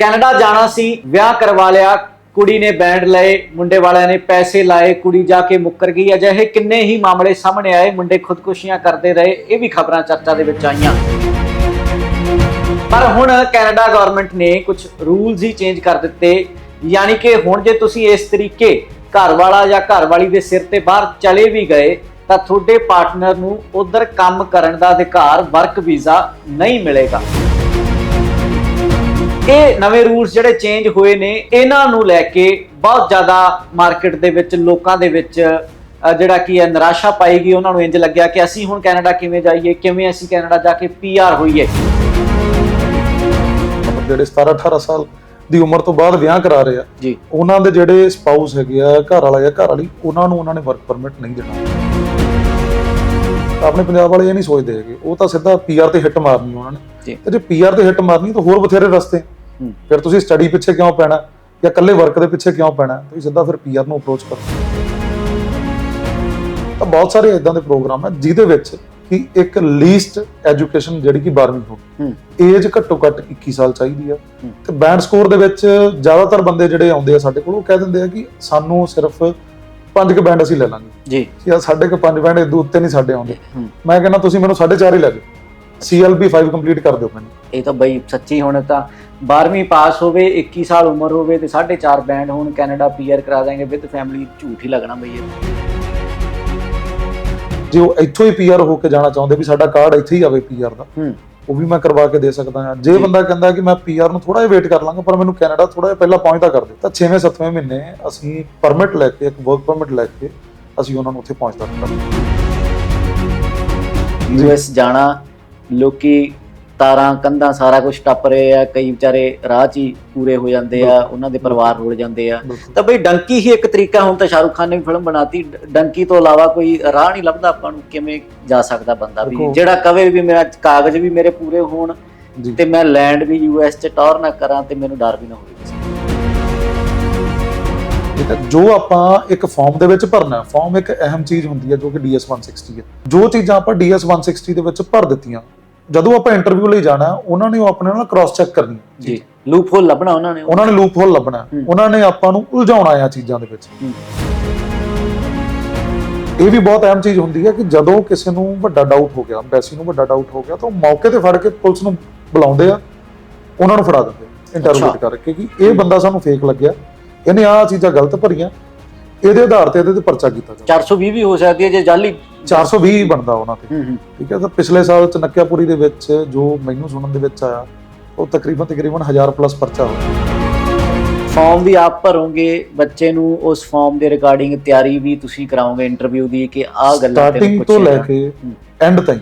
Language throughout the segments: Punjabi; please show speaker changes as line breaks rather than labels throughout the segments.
ਕੈਨੇਡਾ ਜਾਣਾ ਸੀ, ਵਿਆਹ ਕਰਵਾ ਲਿਆ, ਕੁੜੀ ਨੇ ਬੈਂਡ ਲਏ, ਮੁੰਡੇ ਵਾਲਿਆਂ ਨੇ ਪੈਸੇ ਲਾਏ, ਕੁੜੀ ਜਾ ਕੇ ਮੁੱਕਰ ਗਈ, ਅਜਿਹੇ ਕਿੰਨੇ ਹੀ ਮਾਮਲੇ ਸਾਹਮਣੇ ਆਏ, ਮੁੰਡੇ ਖੁਦਕੁਸ਼ੀਆਂ ਕਰਦੇ ਰਹੇ, ਇਹ ਵੀ ਖਬਰਾਂ ਚਰਚਾ ਦੇ ਵਿੱਚ ਆਈਆਂ। ਪਰ ਹੁਣ ਕੈਨੇਡਾ ਗਵਰਨਮੈਂਟ ਨੇ ਕੁਝ ਰੂਲਸ ਹੀ ਚੇਂਜ ਕਰ ਦਿੱਤੇ, ਯਾਨੀ ਕਿ ਹੁਣ ਜੇ ਤੁਸੀਂ ਇਸ ਤਰੀਕੇ ਘਰ ਵਾਲਾ ਜਾਂ ਘਰ ਵਾਲੀ ਦੇ ਸਿਰ ਤੇ ਬਾਹਰ ਚਲੇ ਵੀ ਗਏ, ਤਾਂ ਤੁਹਾਡੇ ਪਾਰਟਨਰ ਨੂੰ ਉਧਰ ਕੰਮ ਕਰਨ ਦਾ ਅਧਿਕਾਰ ਵਰਕ ਵੀਜ਼ਾ ਨਹੀਂ ਮਿਲੇਗਾ। ਇਹ ਨਵੇਂ ਰੂਲਸ ਜਿਹੜੇ ਚੇਂਜ ਹੋਏ ਨੇ ਇਹਨਾਂ ਨੂੰ ਲੈ ਕੇ ਬਹੁਤ ਜ਼ਿਆਦਾ ਮਾਰਕੀਟ ਦੇ ਵਿੱਚ ਲੋਕਾਂ ਦੇ ਵਿੱਚ ਜਿਹੜਾ ਕੀ ਹੈ ਨਿਰਾਸ਼ਾ ਪਾਏਗੀ ਉਹਨਾਂ ਨੂੰ ਇੰਜ ਲੱਗਿਆ ਕਿ ਅਸੀਂ ਹੁਣ ਕੈਨੇਡਾ ਕਿਵੇਂ ਜਾਈਏ ਕਿਵੇਂ ਅਸੀਂ ਕੈਨੇਡਾ ਜਾ ਕੇ ਪੀਆਰ ਹੋਈਏ।
ਜਿਹੜੇ 17 18 ਸਾਲ ਦੀ ਉਮਰ ਤੋਂ ਬਾਅਦ ਵਿਆਹ ਕਰਾ ਰਹੇ ਆ
ਜੀ।
ਉਹਨਾਂ ਦੇ ਜਿਹੜੇ ਸਪਾਊਸ ਹੈਗੇ ਆ ਘਰ ਵਾਲਾ ਜਾਂ ਘਰ ਵਾਲੀ ਉਹਨਾਂ ਨੂੰ ਉਹਨਾਂ ਨੇ ਵਰਕ ਪਰਮਿਟ ਨਹੀਂ ਦੇਣਾ। ਆਪਣੇ ਪੰਜਾਬ ਵਾਲੇ ਇਹ ਨਹੀਂ ਸੋਚਦੇ ਹੈਗੇ। ਉਹ ਤਾਂ ਸਿੱਧਾ ਪੀਆਰ ਤੇ ਹਿੱਟ ਮਾਰਨੀ ਉਹਨਾਂ ਨੇ। ਤੇ ਜੇ ਪੀਆਰ ਤੇ ਹਿੱਟ ਮਾਰਨੀ ਤਾਂ ਹੋਰ ਬਥੇਰੇ ਰਸਤੇ। ਫਿਰ ਤੁਸੀਂ ਸਟੱਡੀ ਪਿੱਛੇ ਕਿਉਂ ਪੈਣਾ? ਜਾਂ ਇਕੱਲੇ ਵਰਕ ਦੇ ਪਿੱਛੇ ਕਿਉਂ ਪੈਣਾ? ਤੁਸੀਂ ਸਿੱਧਾ ਫਿਰ ਪੀਆਰ ਨੂੰ ਅਪਰੋਚ ਕਰੋ। ਤਾਂ ਬਹੁਤ ਸਾਰੇ ਇਦਾਂ ਦੇ ਪ੍ਰੋਗਰਾਮ ਹੈ ਜਿਹਦੇ ਵਿੱਚ ਕਿ ਇੱਕ ਲੀਸਟ ਐਜੂਕੇਸ਼ਨ ਜਿਹੜੀ ਕਿ 12ਵੀਂ ਹੋ। ਏਜ ਘੱਟੋ ਘੱਟ 21 ਸਾਲ ਚਾਹੀਦੀ ਆ। ਤੇ ਬੈਂਡ ਸਕੋਰ ਦੇ ਵਿੱਚ ਜ਼ਿਆਦਾਤਰ ਬੰਦੇ ਜਿਹੜੇ ਆਉਂਦੇ ਆ ਸਾਡੇ ਕੋਲ ਉਹ ਕਹਿ ਦਿੰਦੇ ਆ ਕਿ ਸਾਨੂੰ ਸਿਰਫ ਪੰਜ ਕੁ ਬੈਂਡ ਅਸੀਂ ਲੈ ਲਾਂਗੇ।
ਜੀ।
ਸਾਡੇ ਕੋਲ ਪੰਜ ਬੈਂਡ ਇਦੋਂ ਉੱਤੇ ਨਹੀਂ ਸਾਡੇ ਆਉਂਦੇ। ਮੈਂ ਕਹਿੰਦਾ ਤੁਸੀਂ ਮੈਨੂੰ 4.5 ਹੀ ਲੈ ਦਿਓ CLB 5 ਕੰਪਲੀਟ ਕਰ ਦਿਓ ਮੈਨੂੰ।
ਇਹ ਤਾਂ ਬਈ ਸੱਚੀ ਹੁਣ ਤਾਂ 12ਵੀਂ ਪਾਸ ਹੋਵੇ 21 ਸਾਲ ਉਮਰ ਹੋਵੇ ਤੇ 4.5 ਬੈਂਡ ਹੋਣ ਕੈਨੇਡਾ ਪੀਆਰ ਕਰਾ ਦਾਂਗੇ ਵਿਦ ਫੈਮਿਲੀ ਝੂਠ ਹੀ ਲੱਗਣਾ ਬਈ ਇਹ।
ਜੇ ਉਹ ਇੱਥੋਂ ਹੀ ਪੀਆਰ ਹੋ ਕੇ ਜਾਣਾ ਚਾਹੁੰਦੇ ਵੀ ਸਾਡਾ ਕਾਰਡ ਇੱਥੇ ਹੀ ਆਵੇ ਪੀਆਰ ਦਾ
ਹੂੰ।
ਉਹ ਵੀ ਮੈਂ ਕਰਵਾ ਕੇ ਦੇ ਸਕਦਾ ਹਾਂ। ਜੇ। ਬੰਦਾ ਕਹਿੰਦਾ ਕਿ ਮੈਂ ਪੀਆਰ ਨੂੰ ਥੋੜਾ ਜਿਹਾ ਵੇਟ ਕਰ ਲਾਂਗਾ ਪਰ ਮੈਨੂੰ ਕੈਨੇਡਾ ਥੋੜਾ ਜਿਹਾ ਪਹਿਲਾਂ ਪਹੁੰਚਦਾ ਕਰ ਦਿਓ ਤਾਂ 6ਵੇਂ 7ਵੇਂ ਮਹੀਨੇ ਅਸੀਂ ਪਰਮਿਟ ਲੈ ਕੇ ਇੱਕ ਵਰਕ ਪਰਮਿਟ ਲੈ ਕੇ ਅਸੀਂ ਉਹਨਾਂ ਨੂੰ ਉੱਥੇ ਪਹੁੰਚਦਾ ਕਰਾਂਗੇ
ਯੂਐਸ ਜਾਣਾ ਲੋਕੀ ਤਾਰਾਂ ਕੰਧਾਂ ਸਾਰਾ ਕੁਝ ਟੱਪ ਰਹੇ ਆ ਕਈ ਵਿਚਾਰੇ ਰਾਹ 'ਚ ਹੀ ਪੂਰੇ ਹੋ ਜਾਂਦੇ ਆ ਉਹਨਾਂ ਦੇ ਪਰਿਵਾਰ ਰੁਲ ਜਾਂਦੇ ਆ। ਤਾਂ ਬਈ ਡੰਕੀ ਹੀ ਇੱਕ ਤਰੀਕਾ ਹੁਣ ਤਾਂ ਸ਼ਾਹਰੁਖ ਖਾਨ ਨੇ ਵੀ ਫਿਲਮ ਬਣਾਤੀ ਡੰਕੀ ਤੋਂ ਇਲਾਵਾ ਕੋਈ ਰਾਹ ਨਹੀਂ ਲੱਭਦਾ ਆਪਾਂ ਨੂੰ ਕਿਵੇਂ ਜਾ ਸਕਦਾ ਬੰਦਾ ਵੀ। ਜਿਹੜਾ ਕਵੇ ਵੀ ਮੇਰਾ ਕਾਗਜ਼ ਵੀ ਮੇਰੇ ਪੂਰੇ ਹੋਣ ਤੇ ਮੈਂ ਲੈਂਡ ਵੀ ਯੂਐਸ 'ਚ ਟੌਰ ਨਾ ਕਰਾਂ ਤੇ ਮੈਨੂੰ ਡਰ ਵੀ ਨਾ ਹੋਵੇ।
ਜੋ ਆਪਾਂ ਇੱਕ ਫਾਰਮ ਦੇ ਵਿੱਚ ਭਰਨਾ ਫਾਰਮ ਇੱਕ ਅਹਿਮ ਚੀਜ਼ ਹੁੰਦੀ ਹੈ ਜੋ ਕਿ DS 160 ਹੈ। ਜੋ ਚੀਜ਼ਾਂ ਆਪਾਂ DS 160 ਦੇ ਵਿੱਚ ਭਰ ਦਿੱਤੀਆਂ ਜਦੋਂ ਆਪਾਂ ਇੰਟਰਵਿਊ ਲਈ ਜਾਣਾ ਉਹਨਾਂ ਨੇ ਉਹ ਆਪਣੇ ਨਾਲ ਕ੍ਰਾਸ ਚੈੱਕ ਕਰਨੀ।
ਜੀ ਲੂਪ ਹੋਲ ਲੱਭਣਾ ਉਹਨਾਂ ਨੇ
ਉਹਨਾਂ ਨੇ ਲੂਪ ਹੋਲ ਲੱਭਣਾ। ਉਹਨਾਂ ਨੇ ਆਪਾਂ ਨੂੰ ਉਲਝਾਉਣਾ ਆ ਚੀਜ਼ਾਂ ਦੇ ਵਿੱਚ। ਇਹ ਵੀ ਬਹੁਤ ਅਹਿਮ ਚੀਜ਼ ਹੁੰਦੀ ਹੈ ਕਿ ਜਦੋਂ ਕਿਸੇ ਨੂੰ ਵੱਡਾ ਡਾਊਟ ਹੋ ਗਿਆ ਐਮਬੈਸੀ ਨੂੰ ਵੱਡਾ ਡਾਊਟ ਹੋ ਗਿਆ ਤਾਂ ਮੌਕੇ ਤੇ ਫੜ ਕੇ ਪੁਲਿਸ ਨੂੰ ਬੁਲਾਉਂਦੇ ਆ ਉਹਨਾਂ ਨੂੰ ਫੜਾ ਦਿੰਦੇ ਇੰਟਰੋਗੇਟ ਕਰਕੇ ਕਿ ਇਹ ਬੰਦਾ ਸਾਨੂੰ ਫੇਕ ਲੱਗਿਆ ਇਹਨੇ ਆਹ ਚੀਜ਼ਾਂ ਗਲਤ ਭਰੀਆਂ ਇਹਦੇ ਆਧਾਰ ਤੇ ਇਹਦੇ ਤੇ ਪਰਚਾ ਕੀਤਾ ਜਾਵੇ
420 ਵੀ ਹੋ ਸਕਦੀ ਹੈ ਜੇ ਜਾਲੀ
420 ਹੀ ਬਣਦਾ ਉਹਨਾਂ ਤੇ
ਹੂੰ ਹੂੰ
ਠੀਕ ਹੈ ਤਾਂ ਪਿਛਲੇ ਸਾਲ ਚਨੱਕਿਆਪੁਰੀ ਦੇ ਵਿੱਚ ਜੋ ਮੈਨੂੰ ਸੁਣਨ ਦੇ ਵਿੱਚ ਆਇਆ ਉਹ ਤਕਰੀਬਨ ਤਕਰੀਬਨ 1000 ਪਲੱਸ ਪਰਚਾ ਹੋਇਆ
ਫਾਰਮ ਵੀ ਆਪ ਭਰੋਗੇ ਬੱਚੇ ਨੂੰ ਉਸ ਫਾਰਮ ਦੇ ਰਿਗਾਰਡਿੰਗ ਤਿਆਰੀ ਵੀ ਤੁਸੀਂ ਕਰਾਓਗੇ ਇੰਟਰਵਿਊ ਦੀ ਕਿ ਆਹ ਗੱਲਾਂ ਤੇ
ਸਟਾਰਟਿੰਗ ਤੋਂ ਲੈ। ਕੇ
ਹੂੰ।
ਐਂਡ ਤਾਈਂ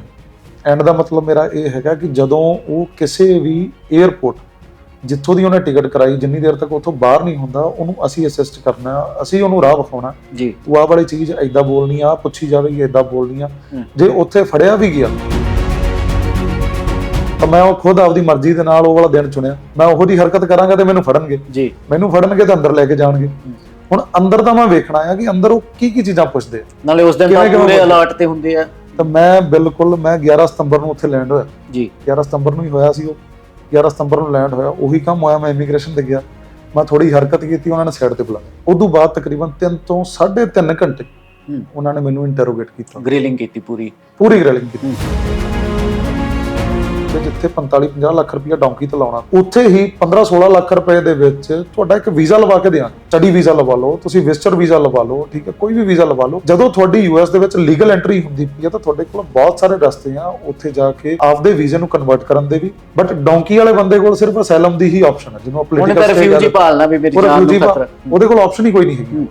ਐਂਡ ਦਾ ਮਤਲਬ ਮੇਰਾ ਇਹ ਹੈਗਾ ਕਿ ਜਦੋਂ ਉਹ ਕਿਸੇ ਵੀ 에ਅਰਪੋਰਟ ਜਿੱਥੋਂ ਦੀ ਉਹਨੇ ਟਿਕਟ ਕਰਾਈ ਜਿੰਨੀ ਦੇਰ ਤੱਕ ਉੱਥੋਂ ਬਾਹਰ ਨਹੀਂ ਹੁੰਦਾ ਉਹਨੂੰ ਅਸੀਂ ਅਸਿਸਟ ਕਰਨਾ ਅਸੀਂ ਉਹਨੂੰ ਰਾਹ ਵਿਖਾਉਣਾ
ਜੀ।
ਤੂੰ ਆਹ ਵਾਲੀ ਚੀਜ਼ ਐਦਾਂ ਬੋਲਣੀ ਆ ਪੁੱਛੀ ਜਾਵੇਗੀ ਐਦਾਂ ਬੋਲਣੀ ਆ। ਜੇ ਉੱਥੇ ਫੜਿਆ ਵੀ ਗਿਆ ਤਾਂ ਮੈਂ ਉਹ ਖੁਦ ਆਪਦੀ ਮਰਜ਼ੀ ਦੇ ਨਾਲ ਉਹ ਵਾਲਾ ਦਿਨ ਚੁਣਿਆ। ਮੈਂ ਉਹੋ ਜੀ ਹਰਕਤ ਕਰਾਂਗਾ ਤੇ ਮੈਨੂੰ ਫੜਨਗੇ।
ਜੀ।
ਮੈਨੂੰ ਫੜਨਗੇ ਤਾਂ ਅੰਦਰ ਲੈ ਕੇ ਜਾਣਗੇ। ਹੁਣ ਅੰਦਰ ਤਾਂ ਮੈਂ ਵੇਖਣਾ ਆ ਕਿ ਅੰਦਰ ਉਹ ਕੀ ਕੀ ਚੀਜ਼ਾਂ ਪੁੱਛਦੇ
ਨਾਲੇ ਉਸ ਦਿਨ ਤਾਂ ਪੂਰੇ? ਅਲਰਟ ਤੇ ਹੁੰਦੇ ਆ।
ਤਾਂ ਮੈਂ ਬਿਲਕੁਲ ਮੈਂ 11 ਸਤੰਬਰ ਨੂੰ ਉੱਥੇ ਲੈਂਡ ਹੋਇਆ।
ਜੀ।
11 ਸਤੰਬਰ ਨੂੰ ਹੀ ਹੋਇਆ ਸੀ ਉਹ। 11 ਸਤੰਬਰ ਨੂੰ ਲੈਂਡ ਹੋਇਆ ਉਹੀ ਕੰਮ ਹੋਇਆ ਮੈਂ ਇਮੀਗ੍ਰੇਸ਼ਨ ਤੇ ਗਿਆ। ਮੈਂ ਥੋੜੀ ਹਰਕਤ ਕੀਤੀ ਉਹਨਾਂ ਨੇ ਸਾਈਡ ਤੇ ਬੁਲਾਇਆ। ਉਦੋਂ ਬਾਅਦ ਤਕਰੀਬਨ 3 ਤੋਂ 3.5 ਘੰਟੇ ਉਹਨਾਂ ਨੇ ਮੈਨੂੰ ਇੰਟਰੋਗੇਟ ਕੀਤਾ।
ਗ੍ਰਿਲਿੰਗ ਕੀਤੀ ਪੂਰੀ।
ਪੂਰੀ ਗ੍ਰਿਲਿੰਗ ਕੀਤੀ। ਤੇ ਜਿੱਥੇ 45 50 ਲੱਖ ਰੁਪਇਆ ਡੌਂਕੀ ਤੇ ਲਾਉਣਾ ਉੱਥੇ ਹੀ 15 16 ਲੱਖ ਰੁਪਏ ਦੇ ਵਿੱਚ ਤੁਹਾਡਾ ਇੱਕ ਵੀਜ਼ਾ ਲਵਾ ਕੇ ਦਿਆਂਗੇ ਸਟੱਡੀ ਵੀਜ਼ਾ ਲਵਾ ਲਓ ਤੁਸੀਂ ਵਿਜ਼ਟਰ ਵੀਜ਼ਾ ਲਵਾ ਲਓ ਠੀਕ ਹੈ ਕੋਈ ਵੀ ਵੀਜ਼ਾ ਲਵਾ ਲਓ। ਜਦੋਂ ਤੁਹਾਡੀ ਯੂਐਸ ਦੇ ਵਿੱਚ ਲੀਗਲ ਐਂਟਰੀ ਹੁੰਦੀ ਪਈ ਹੈ ਤਾਂ ਤੁਹਾਡੇ ਕੋਲ ਬਹੁਤ ਸਾਰੇ ਰਸਤੇ ਆ ਉੱਥੇ ਜਾ ਕੇ ਆਪਦੇ ਵੀਜ਼ੇ ਨੂੰ ਕਨਵਰਟ ਕਰਨ ਦੇ ਵੀ। ਬਟ ਡੌਂਕੀ ਵਾਲੇ ਬੰਦੇ ਕੋਲ ਸਿਰਫ ਅਸਾਈਲਮ ਦੀ ਹੀ ਆਪਸ਼ਨ ਹੈ ਜਿਹਨੂੰ ਪੋਲੀਟੀਕਲ
ਰਿਫਿਊਜੀ ਭਾਲਣਾ ਵੀ ਮੇਰੀ ਜਾਨ ਨੂੰ ਖਤਰਾ।
ਉਹਦੇ ਕੋਲ ਆਪਸ਼ਨ ਹੀ ਕੋਈ ਨਹੀਂ ਹੈਗੀ।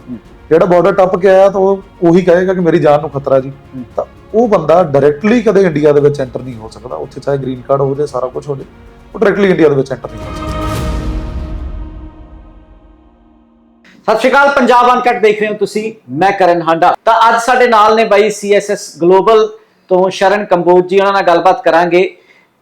ਜਿਹੜਾ ਬਾਰਡਰ ਟੱਪ ਕੇ ਆਇਆ ਤਾਂ ਉਹ ਉਹੀ ਕਹੇਗਾ ਕਿ ਮੇਰੀ ਜਾਨ ਨੂੰ ਖਤਰਾ ਜੀ। ਤਾਂ ਉਹ ਬੰਦਾ ਡਾਇਰੈਕਟਲੀ ਕਦੇ ਇੰਡੀਆ ਦੇ ਵਿੱਚ ਐਂਟਰ ਨਹੀਂ ਹੋ ਸਕਦਾ। ਉੱਥੇ ਚਾਹੇ ਗ੍ਰੀਨ ਕਾਰਡ ਹੋ ਜਾਏ ਸਾਰਾ ਕੁਝ ਹੋ ਜਾਏ ਉਹ ਡਾਇਰੈਕਟਲੀ ਇੰਡੀਆ ਦੇ ਵਿੱਚ ਐਂਟਰ ਨਹੀਂ ਹੋ ਸਕਦਾ।
ਸਤਿ ਸ਼੍ਰੀ ਅਕਾਲ, ਪੰਜਾਬ ਅਨਕਟ ਦੇਖ ਰਹੇ ਹੋ ਤੁਸੀਂ, ਮੈਂ ਕਰਨ ਹਾਂਡਾ। ਤਾਂ ਅੱਜ ਸਾਡੇ ਨਾਲ ਨੇ ਬਾਈ ਸੀਐਸਐਸ ਗਲੋਬਲ ਤੋਂ ਸ਼ਰਨ ਕੰਬੋਜ ਜੀ, ਉਹਨਾਂ ਨਾਲ ਗੱਲਬਾਤ ਕਰਾਂਗੇ।